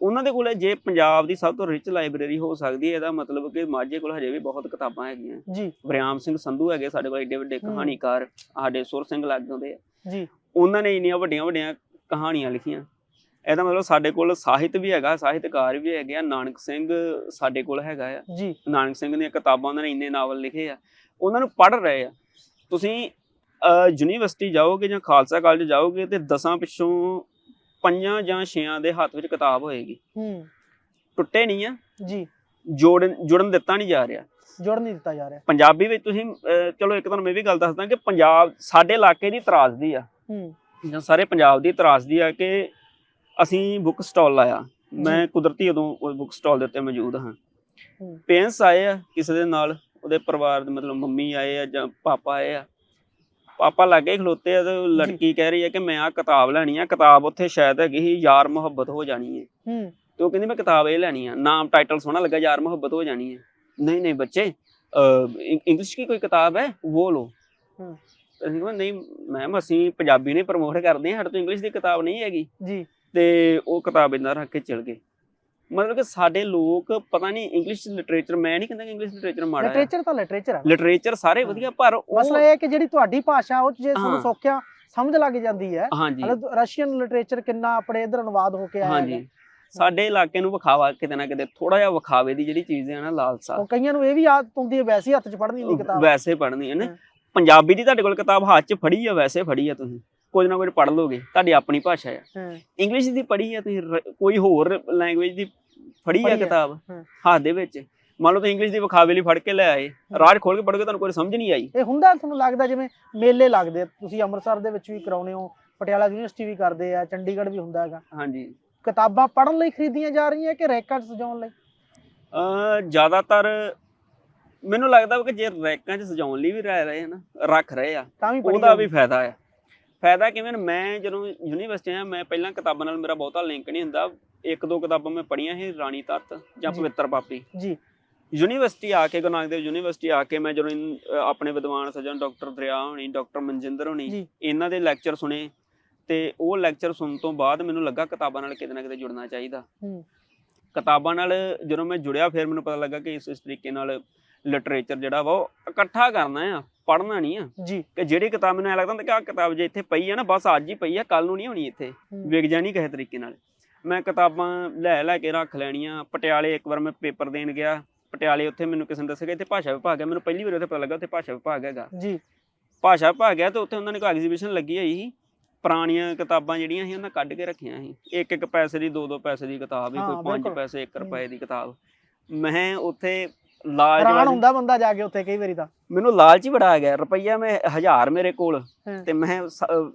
ਉਹਨਾਂ ਦੇ ਕੋਲ ਜੇ ਪੰਜਾਬ ਦੀ ਸਭ ਤੋਂ ਰਿਚ ਲਾਇਬ੍ਰੇਰੀ ਹੋ ਸਕਦੀ ਹੈ ਇਹਦਾ ਮਤਲਬ ਕਿ ਮਾਝੇ ਕੋਲ ਹਜੇ ਵੀ ਬਹੁਤ ਕਿਤਾਬਾਂ ਹੈਗੀਆਂ। ਜੀ। ਵਰਿਆਮ ਸਿੰਘ ਸੰਧੂ ਹੈਗੇ ਸਾਡੇ ਕੋਲ ਏਡੇ ਵੱਡੇ। ਕਹਾਣੀਕਾਰ ਸਾਡੇ ਸੁਰ ਸਿੰਘ ਲੱਗ ਜਾਂਦੇ ਆ। ਜੀ। ਉਹਨਾਂ ਨੇ ਇੰਨੀਆਂ ਵੱਡੀਆਂ ਵੱਡੀਆਂ ਕਹਾਣੀਆਂ ਲਿਖੀਆਂ। ਇਹਦਾ ਮਤਲਬ ਸਾਡੇ ਕੋਲ ਸਾਹਿਤ ਵੀ ਹੈਗਾ ਸਾਹਿਤਕਾਰ ਵੀ ਹੈਗੇ ਆ ਨਾਨਕ ਸਿੰਘ ਸਾਡੇ ਕੋਲ ਹੈਗਾ ਆ। ਜੀ। ਨਾਨਕ ਸਿੰਘ ਦੀਆਂ ਕਿਤਾਬਾਂ ਉਹਨਾਂ ਨੇ ਇੰਨੇ ਨਾਵਲ ਲਿਖੇ ਆ। ਉਹਨਾਂ ਨੂੰ ਪੜ੍ਹ ਰਹੇ ਆ। ਤੁਸੀਂ ਯੂਨੀਵਰਸਿਟੀ ਜਾਓਗੇ ਜਾਂ ਖਾਲਸਾ ਕਾਲਜ ਜਾਓਗੇ ਤੇ ਦਸਾਂ ਪਿੱਛੋਂ ਪੰਜਾਂ ਜਾਂ ਛੇਆਂ ਦੇ ਹੱਥ ਵਿੱਚ ਕਿਤਾਬ ਹੋਏਗੀ। ਹੂੰ। ਟੁੱਟੇ ਨਹੀਂ ਆ। ਜੀ। ਜੋੜਨ ਜੁੜਨ ਦਿੱਤਾ ਨਹੀਂ ਜਾ ਰਿਹਾ। ਜੁੜ ਨਹੀਂ ਦਿੱਤਾ ਜਾ ਰਿਹਾ। ਪੰਜਾਬੀ ਵਿੱਚ ਤੁਸੀਂ ਅਹ, ਚਲੋ ਇੱਕ ਤੁਹਾਨੂੰ ਮੈਂ ਵੀ ਗੱਲ ਦੱਸਦਾ ਕਿ ਪੰਜਾਬ ਸਾਡੇ ਇਲਾਕੇ ਦੀ ਤਰਾਸਦੀ ਆ। ਹੂੰ। ਜਾਂ ਸਾਰੇ ਪੰਜਾਬ ਦੀ ਤਰਾਸਦੀ ਆ ਕਿ ਅਸੀਂ ਬੁੱਕ ਸਟਾਲ ਲਾਇਆ। ਮੈਂ ਕੁਦਰਤੀ ਉਦੋਂ ਬੁੱਕ ਸਟਾਲ ਦੇ ਉੱਤੇ ਮੌਜੂਦ ਹਾਂ। ਹੂੰ। ਪੇਰੈਂਟਸ ਆਏ ਆ ਕਿਸੇ ਦੇ ਨਾਲ ਉਹਦੇ ਪਰਿਵਾਰ ਦੇ ਮਤਲਬ ਮੰਮੀ ਆਏ ਆ ਜਾਂ ਪਾਪਾ ਆਏ ਆ। ਆਪਾਂ ਲਾਗੇ ਖਲੋਤੇ ਆ ਤੇ ਲੜਕੀ ਕਹਿ ਰਹੀ ਹੈ ਕਿ ਮੈਂ ਆ ਕਿਤਾਬ ਲੈਣੀ ਆ ਕਿਤਾਬ ਉੱਥੇ ਸ਼ਾਇਦ ਹੈਗੀ ਸੀ ਯਾਰ ਮੁਹੱਬਤ ਹੋ ਜਾਣੀ ਹੈ। ਹੂੰ। ਤੇ ਉਹ ਕਹਿੰਦੀ ਮੈਂ ਕਿਤਾਬ ਇਹ ਲੈਣੀ ਆ ਨਾਮ ਟਾਈਟਲ ਸੋਹਣਾ ਲੱਗਾ ਯਾਰ ਮੁਹੱਬਤ ਹੋ ਜਾਣੀ ਹੈ। ਨਹੀਂ ਨਹੀਂ ਬੱਚੇ ਇੰਗਲਿਸ਼ ਕੀ ਕੋਈ ਕਿਤਾਬ ਹੈ? ਉਹ ਲੋ ਹੂੰ। ਅਸੀਂ ਨਹੀਂ ਮੈਮ ਅਸੀਂ ਪੰਜਾਬੀ ਨੇ ਪ੍ਰਮੋਟ ਕਰਦੇ ਹਾਂ ਸਾਡੇ ਤੋਂ ਇੰਗਲਿਸ਼ ਦੀ ਕਿਤਾਬ ਨਹੀਂ ਹੈਗੀ। ਜੀ। ਤੇ ਉਹ ਕਿਤਾਬ ਇੰਨਾ ਰੱਖ ਕੇ ਚਲ ਗਏ। ਮਤਲਬ ਕਿ ਸਾਡੇ ਲੋਕ ਪਤਾ ਨਹੀਂ ਇੰਗਲਿਸ਼ ਲਿਟਰੇਚਰ ਮੈਂ ਨਹੀਂ ਕਹਿੰਦਾ ਕਿ ਇੰਗਲਿਸ਼ ਲਿਟਰੇਚਰ ਮਾੜਾ ਹੈ। ਲਿਟਰੇਚਰ ਤਾਂ ਲਿਟਰੇਚਰ ਹੈ ਲਿਟਰੇਚਰ ਸਾਰੇ ਹਾਂ। ਵਧੀਆ ਪਰ ਉਹ ਮਸਲਾ ਇਹ ਹੈ ਕਿ ਜਿਹੜੀ ਤੁਹਾਡੀ ਭਾਸ਼ਾ ਉਹ ਜੇ ਤੁਹਾਨੂੰ ਹਾਂ। ਸੌਖਿਆ ਸਮਝ ਲੱਗ ਜਾਂਦੀ ਹੈ। ਮਤਲਬ ਰਸ਼ੀਅਨ ਲਿਟਰੇਚਰ ਕਿੰਨਾ ਆਪਣੇ ਇਧਰ ਅਨੁਵਾਦ ਹੋ ਕੇ ਆਇਆ ਹੈਗਾ। ਸਾਡੇ ਇਲਾਕੇ ਨੂੰ ਵਿਖਾਵਾ ਕਿਤੇ ਨਾ ਕਿਤੇ ਥੋੜਾ ਜਿਹਾ ਵਿਖਾਵੇ ਦੀ ਜਿਹੜੀ ਚੀਜ਼ ਹੈ ਨਾ ਲਾਲਸਾ। ਉਹ ਕਈਆਂ ਨੂੰ ਇਹ ਵੀ ਆਦਤ ਹੁੰਦੀ ਹੈ ਵੈਸੇ ਹੀ ਹੱਥ 'ਚ ਪੜ੍ਹਨੀ ਦੀ ਕਿਤਾਬ। ਵੈਸੇ ਪੜ੍ਹਨੀ ਹੈ ਨਾ। ਹਾਂ। ਪੰਜਾਬੀ ਦੀ ਤੁਹਾਡੇ ਕੋਲ ਕਿਤਾਬ ਹੱਥ 'ਚ ਫੜੀ ਆ ਵੈਸੇ ਫੜੀ ਆ ਤੁਸੀਂ। ਕੁਝ ਨਾ ਕੁਝ ਪੜ੍ਹ ਲੋਗੇ ਤੁਹਾਡੀ ਆਪਣੀ ਭਾਸ਼ਾ ਹਾਂ। ਇੰਗਲਿਸ਼ ਦੀ ਪੜ੍ਹੀ ਆ ਤੁਸੀਂ ਕੋਈ ਹੋਰ ਲੈਂਗੁਏਜ ਦੀ ਫੜੀ ਆ ਪੜ੍ਹੀ ਕਿਤਾਬ। ਹੱਥ ਦੇ ਵਿੱਚ। ਮੰਨ ਲਓ ਤੁਸੀਂ ਇੰਗਲਿਸ਼ ਦੀ ਵਿਖਾਵੇ ਲਈ ਫੜ ਕੇ ਲੈ ਆਏ। ਰਾਜ ਖੋਲ ਕੇ ਪੜ੍ਹੋਗੇ ਤੁਹਾਨੂੰ ਕੋਈ ਸਮਝ ਨਹੀਂ ਆਈ। ਇਹ ਹੁੰਦਾ ਤੁਹਾਨੂੰ ਲੱਗਦਾ ਜਿਵੇਂ ਮੇਲੇ ਲੱਗਦੇ ਆ, ਤੁਸੀਂ ਅੰਮ੍ਰਿਤਸਰ ਦੇ ਵਿੱਚ ਵੀ ਕਰਾਉਨੇ ਹੋ ਪਟਿਆਲਾ ਯੂਨੀਵਰਸਿਟੀ ਵੀ ਕਰਦੇ ਆ ਚੰਡੀਗੜ੍ਹ ਵੀ ਹੁੰਦਾ ਹੈਗਾ। ਹਾਂਜੀ। ਕਿਤਾਬਾਂ ਪੜ੍ਹਨ ਲਈ ਖਰੀਦੀਆਂ ਜਾ ਰਹੀਆਂ ਕਿ ਰੈਕਾਂ 'ਚ ਸਜਾਉਣ ਲਈ? ਅ ਜ਼ਿਆਦਾਤਰ ਮੈਨੂੰ ਲੱਗਦਾ ਕਿ ਜੇ ਰੈਕਾਂ 'ਚ ਸਜਾਉਣ ਲਈ ਵੀ ਰਹਿ ਰਹੇ ਆ ਨਾ ਰੱਖ ਰਹੇ ਆ ਤਾਂ ਵੀ ਪੜ੍ਹੀ ਉਹਦਾ ਵੀ। ਫਾਇਦਾ ਆ। ਫਾਇਦਾ ਕਿਵੇਂ ਮੈਂ ਜਦੋਂ ਯੂਨੀਵਰਸਿਟੀ ਆ ਮੈਂ ਪਹਿਲਾਂ ਕਿਤਾਬਾਂ ਨਾਲ ਮੇਰਾ ਬਹੁਤਾ ਲਿੰਕ ਨਹੀਂ ਹੁੰਦਾ। ਇੱਕ ਦੋ ਕਿਤਾਬਾਂ ਮੈਂ ਪੜ੍ਹੀਆਂ ਸੀ ਰਾਣੀ ਤੱਤ ਜਾਂ ਜੀ। ਪਵਿੱਤਰ ਪਾਪੀ। ਜੀ। ਯੂਨੀਵਰਸਿਟੀ ਆ ਕੇ ਗੁਰੂ ਨਾਨਕ ਦੇਵ ਯੂਨੀਵਰਸਿਟੀ ਆ ਕੇ ਮੈਂ ਜਦੋਂ ਇਨ- ਆਪਣੇ ਵਿਦਵਾਨ ਸੱਜਣ ਡਾਕਟਰ ਦਰਿਆ ਹੋਣੀ ਡਾਕਟਰ ਮਨਜਿੰਦਰ ਹੋਣੀ ਜੀ। ਇਹਨਾਂ ਦੇ ਲੈਕਚਰ ਸੁਣੇ ਤੇ ਉਹ ਲੈਕਚਰ ਸੁਣਨ ਤੋਂ ਬਾਅਦ ਮੈਨੂੰ ਲੱਗਾ ਕਿਤਾਬਾਂ ਨਾਲ ਕਿਤੇ ਨਾ ਕਿਤੇ ਜੁੜਨਾ ਚਾਹੀਦਾ। ਹੂੰ। ਕਿਤਾਬਾਂ ਨਾਲ ਜਦੋਂ ਮੈਂ ਜੁੜਿਆ ਫਿਰ ਮੈਨੂੰ ਪਤਾ ਲੱਗਾ ਕਿ ਇਸ ਇਸ ਤਰੀਕੇ ਨਾਲ ਲਿਟਰੇਚਰ ਜਿਹੜਾ ਵਾ ਉਹ ਇਕੱਠਾ ਕਰਨਾ ਆ ਪੜ੍ਹਨਾ ਨਹੀਂ ਆ। ਜੀ। ਕਿ ਜਿਹੜੀ ਕਿਤਾਬ ਮੈਨੂੰ ਐ ਲੱਗਦਾ ਹੁੰਦਾ ਕਿ ਆਹ ਕਿਤਾਬ ਜੇ ਇੱਥੇ ਪਈ ਆ ਨਾ ਬਸ ਅੱਜ ਹੀ ਪਈ ਆ ਕੱਲ ਨੂੰ ਨਹੀਂ ਹੋਣੀ ਇੱਥੇ। ਹੂੰ। ਵਿਕ ਜਾਣੀ ਕਿਸੇ ਤਰੀਕੇ ਨਾਲ। ਮੈਂ ਕਿਤਾਬਾਂ ਲੈ ਲੈ ਕੇ ਰੱਖ ਲੈਣੀਆਂ। ਪਟਿਆਲੇ ਇੱਕ ਵਾਰ ਮੈਂ ਪੇਪਰ ਦੇਣ ਗਿਆ। ਪਟਿਆਲੇ ਉੱਥੇ ਮੈਨੂੰ ਕਿਸੇ ਨੇ ਦੱਸਿਆ ਕਿ ਇੱਥੇ ਭਾਸ਼ਾ ਵਿਭਾਗ ਹੈ। ਮੈਨੂੰ ਪਹਿਲੀ ਵਾਰ ਉੱਥੇ ਪਤਾ ਲੱਗਾ ਉੱਥੇ ਭਾਸ਼ਾ ਵਿਭਾਗ ਹੈਗਾ। ਜੀ। ਭਾਸ਼ਾ ਵਿਭਾਗ ਹੈ ਤੇ ਉੱਥੇ ਉਹਨਾਂ ਨੇ ਕੋਈ ਐਗਜ਼ੀਬਿਸ਼ਨ ਲੱਗੀ ਹੋਈ ਸੀ। ਪੁਰਾਣੀਆਂ ਕਿਤਾਬਾਂ ਜਿਹੜੀਆਂ ਸੀ ਉਹਨਾਂ ਕੱਢ ਕੇ ਰੱਖੀਆਂ ਸੀ। ਇੱਕ ਇੱਕ ਪੈਸੇ ਦੀ ਦੋ ਦੋ ਪੈਸੇ ਦੀ ਕਿਤਾਬ ਹਾਂ, ਕੋਈ 5 ਬਿਲਕੁਲ। ਪੈਸੇ 1 ਹੂੰ। ਰੁਪਏ ਦੀ ਕਿਤਾਬ। ਮੈਂ ਉੱਥੇ ਲਾਲਚ ਹੁੰਦਾ ਬੰਦਾ ਜਾ ਕੇ ਉੱਥੇ ਕਈ ਵਾਰੀ ਤਾਂ। ਮੈਨੂੰ ਲਾਲਚ ਹੀ ਬੜਾ ਆ ਗਿਆ। ਰੁਪਈਆ ਮੈਂ 1000 ਮੇਰੇ ਕੋਲ। ਤੇ ਮੈਂ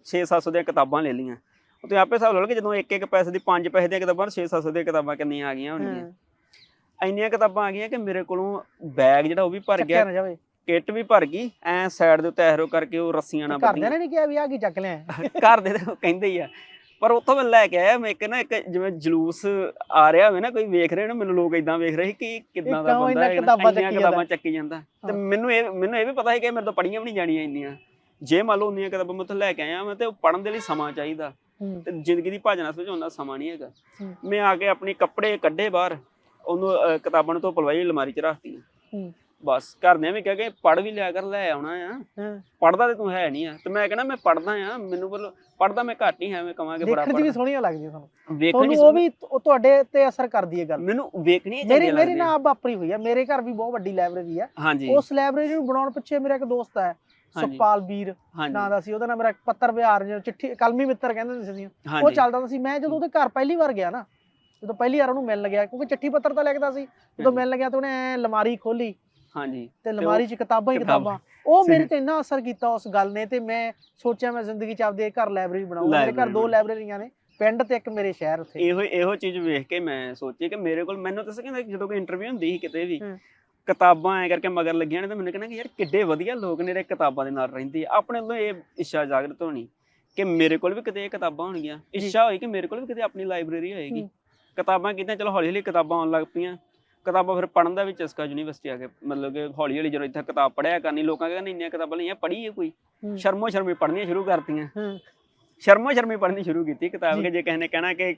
6-700 ਦੀਆਂ ਕਿਤਾਬਾਂ ਲੈ ਲਈਆਂ। ਉਹ ਤੇ ਆਪੇ ਹਿਸਾਬ ਲਾ ਲਓ ਕਿ ਜਦੋਂ ਇੱਕ ਇੱਕ ਪੈਸੇ ਦੀ 5 ਪੈਸੇ ਦੀਆਂ ਕਿਤਾਬਾਂ 6-700 ਦੀਆਂ ਕਿਤਾਬਾਂ ਕਿੰਨੀਆਂ ਆ ਗਈਆਂ ਹੋਣਗੀਆਂ। ਹਾਂ, ਇੰਨੀਆਂ ਕਿਤਾਬਾਂ ਆ ਗਈਆਂ ਕਿ ਮੇਰੇ ਕੋਲੋਂ ਬੈਗ ਜਿਹੜਾ ਉਹ ਵੀ ਭਰ ਗਿਆ ਕਿੱਟ ਵੀ ਭਰ ਗਈ ਐ ਸਾਈਡ ਦੇ ਉੱਤੇ ਐਰੋ ਕਰਕੇ ਉਹ ਰੱਸੀਆਂ ਨਾਲ ਬੱਧੀਆਂ ਨੇ ਨਹੀਂ ਕਿਹਾ ਵੀ ਆ ਕੀ ਚੱਕ ਲਿਆ? ਘਰ ਦੇ ਕਹਿੰਦੇ ਹੀ ਆ। ਪਰ ਉੱਥੋਂ ਮੈਂ ਲੈ ਕੇ ਆਇਆ ਮੈਂ ਇੱਕ ਨਾ ਇੱਕ ਜਿਵੇਂ ਜਲੂਸ ਆ ਰਿਹਾ ਹੋਵੇ ਨਾ ਕੋਈ ਵੇਖ ਰਹੇ ਨਾ ਮੈਨੂੰ ਲੋਕ ਇਦਾਂ ਵੇਖ ਰਹੇ ਸੀ ਕਿ ਕਿਦਾਂ ਦਾ ਬੰਦਾ ਹੈ ਇੰਨੀਆਂ ਕਿਤਾਬਾਂ ਚੱਕੀ ਜਾਂਦਾ। ਤੇ ਹਾਂ। ਮੈਨੂੰ ਇਹ ਮੈਨੂੰ ਇਹ ਵੀ ਪਤਾ ਸੀ ਕਿ ਮੇਰੇ ਤੋਂ ਪੜੀਆਂ ਵੀ ਨਹੀਂ ਜਾਣੀਆਂ ਇੰਨੀਆਂ। ਜੇ ਮੰਨ ਲਓ ਉਨੀਆਂ ਕਿਤਾਬਾਂ ਮੈਂ ਉੱਥੇ ਲੈ ਕੇ ਆਇਆ ਮੈਂ ਤੇ ਉਹ ਪੜਨ ਦੇ ਲਈ ਸਮਾਂ ਚਾਹੀਦਾ। ਹੂੰ ਤੇ ਜ਼ਿੰਦਗੀ ਦੀ ਭਾਜਨਾ ਦਾ ਸਮਾਂ ਨਹੀਂ ਹੈਗਾ। ਮੈਂ ਆ ਕੇ ਆਪਣੇ ਕੱਪੜੇ ਕੱਢੇ ਬਾਹਰ ਉਹਨੂੰ ਕਿਤਾਬਾਂ ਨੂੰ ਧੁੱਪ ਲਵਾਈ ਅਲਮਾਰੀ 'ਚ ਰੱਖਤੀ। ਹੂੰ। ਬਸ ਘਰਦਿਆਂ ਵੀ ਕਹਿ ਕੇ ਪੜ ਵੀ ਲਿਆ ਕਰ ਲੈ ਆਉਣਾ ਆ। ਪੜਦਾ ਤੇ ਤੂੰ ਹੈ ਨਹੀਂ ਆ। ਤੇ ਮੈਂ ਕਹਿੰਦਾ ਮੈਂ ਪੜਦਾ ਆ ਮੈਨੂੰ ਬੋਲੋ ਪੜਦਾ ਮੈਂ ਘੱਟ ਹੀ ਹਾਂ ਮੈਂ ਕਵਾਂਗੇ ਬੜਾ ਦੇਖਣ ਵੀ। ਸੋਹਣੀਆਂ ਲੱਗਦੀਆਂ ਤੁਹਾਨੂੰ। ਤੁਹਾਨੂੰ ਉਹ ਵੀ ਉਹ ਤੁਹਾਡੇ ਤੇ ਅਸਰ ਕਰਦੀ ਹੈ ਗੱਲ। ਮੈਨੂੰ ਵੇਖਣੀ ਮੇਰੀ ਨਾ ਵਾਪਰੀ ਹੋਈ ਹੈ ਮੇਰੇ ਘਰ ਵੀ ਬਹੁਤ ਵੱਡੀ ਲਾਇਬ੍ਰੇਰੀ ਹਾਂਜੀ। ਉਸ ਲਾਇਬ੍ਰੇਰੀ ਨੂੰ ਬਣਾਉਣ ਪਿੱਛੇ ਮੇਰਾ ਇੱਕ ਦੋਸਤ ਹਾਂਜੀ। ਸੁਖਪਾਲ ਵੀਰ ਨਾਂ ਦਾ ਸੀ ਉਹਦਾ ਨਾਮ ਮੇਰਾ ਪੱਤਰ ਵਿਹਾਰ ਜਿਹਾ ਚਿੱਠੀ ਕਲਮੀ ਮਿੱਤਰ ਕਹਿੰਦੇ ਹੁੰਦੇ ਸੀ। ਉਹ ਚੱਲਦਾ ਹੁੰਦਾ ਸੀ। ਮੈਂ ਜਦੋਂ ਉਹਦੇ ਘਰ ਪਹਿਲੀ ਵਾਰ ਗਿਆ ਨਾ ਜਦੋਂ ਪਹਿਲੀ ਵਾਰ ਉਹਨੂੰ ਮਿਲਣ ਗਿਆ ਕਿਉਂਕਿ ਚਿੱਠੀ ਪੱਤਰ ਤਾਂ ਲਿਖਦਾ ਸੀ ਜਦੋਂ। ਮਿਲਣ ਗਿਆ ਤਾਂ ਉਹਨੇ ਐਂ ਅਲਮਾਰੀ ਖੋਲੀ ਹਾਂਜੀ। ਤੇ ਅਲਮਾਰੀ 'ਚ ਕਿਤਾਬਾਂ ਹੀ ਕਿਤਾਬਾਂ। ਉਹ। ਮੇਰੇ ਤੇ ਇੰਨਾ ਅਸਰ ਕੀਤਾ ਉਸ ਗੱਲ ਨੇ ਤੇ ਮੈਂ ਸੋਚਿਆ ਮੈਂ ਜ਼ਿੰਦਗੀ 'ਚ ਆਪਦੇ ਘਰ ਲਾਇਬ੍ਰੇਰੀ ਬਣਾਉਂਗਾ ਮੇਰੇ ਘਰ ਦੋ ਲਾਇਬ੍ਰੇਰੀਆਂ ਨੇ ਪਿੰਡ ਤੇ ਇੱਕ ਮੇਰੇ ਸ਼ਹਿਰ ਉੱਥੇ। ਇਹੋ ਇਹੋ ਚੀਜ਼ ਵੇਖ ਕੇ ਮੈਂ ਸੋਚੀ ਕਿ ਮੇਰੇ ਕੋਲ ਮੈਨੂੰ ਤਾਂ ਕਹਿੰਦਾ ਜਦੋਂ ਕੋਈ ਇੰਟਰਵਿਊ ਹੁੰਦੀ ਸੀ ਕਿਤੇ ਵੀ। ਕਿਤਾਬਾਂ ਐ ਕਰਕੇ ਮਗਰ ਲੱਗੀਆਂ ਨੇ ਤਾਂ ਮੈਨੂੰ ਕਹਿੰਦਾ ਕਿ ਯਾਰ ਕਿੱਡੇ ਵਧੀਆ ਲੋਕ ਨੇ ਜਿਹੜੇ ਕਿਤਾਬਾਂ ਦੇ ਨਾਲ ਰਹਿੰਦੇ ਆ। ਆਪਣੇ ਵੱਲੋਂ ਇਹ ਇੱਛਾ ਜਾਗਰਤ ਹੋਣੀ ਕਿ ਮੇਰੇ ਕੋਲ ਵੀ ਕਿਤੇ ਇਹ ਕਿਤਾਬਾਂ ਹੋਣਗੀਆਂ। ਇੱਛਾ ਹੋਈ ਕਿ ਮੇਰੇ ਕੋਲ ਵੀ ਕਿਤੇ ਆਪਣੀ ਲਾਇਬ੍ਰੇਰੀ ਹੋਏਗੀ। ਕਿਤਾਬਾਂ ਕਿਤੇ ਚਲੋ ਹੌਲੀ ਹੌਲੀ ਕਿਤਾਬਾਂ ਆਉਣ ਲੱਗ ਪਈਆਂ। ਕਿਤਾਬਾਂ ਫਿਰ ਪੜਨ ਦਾ ਵੀ ਚਸਕਾ ਯੂਨੀਵਰਸਿਟੀ ਆ ਕੇ ਮਤਲਬ ਕਿ ਹੌਲੀ ਹੌਲੀ ਜਦੋਂ ਇੱਥੇ ਕਿਤਾਬ ਪੜਿਆ ਕਰਨੀ ਲੋਕਾਂ ਕਹਿੰਦੇ ਇੰਨੀਆਂ ਕਿਤਾਬਾਂ ਲਈਆਂ ਪੜ੍ਹੀ ਹੈ ਕੋਈ। ਸ਼ਰਮੋ ਸ਼ਰਮੀ ਪੜ੍ਹਨੀਆਂ ਸ਼ੁਰੂ ਕਰਤੀਆਂ। ਸ਼ਰਮੋ ਸ਼ਰਮੀ ਪੜ੍ਹਨੀ ਸ਼ੁਰੂ ਕੀਤੀ ਕਿਤਾਬ। ਕਿ ਜੇ ਕਿਸੇ ਨੇ ਕਹਿਣਾ ਕਿ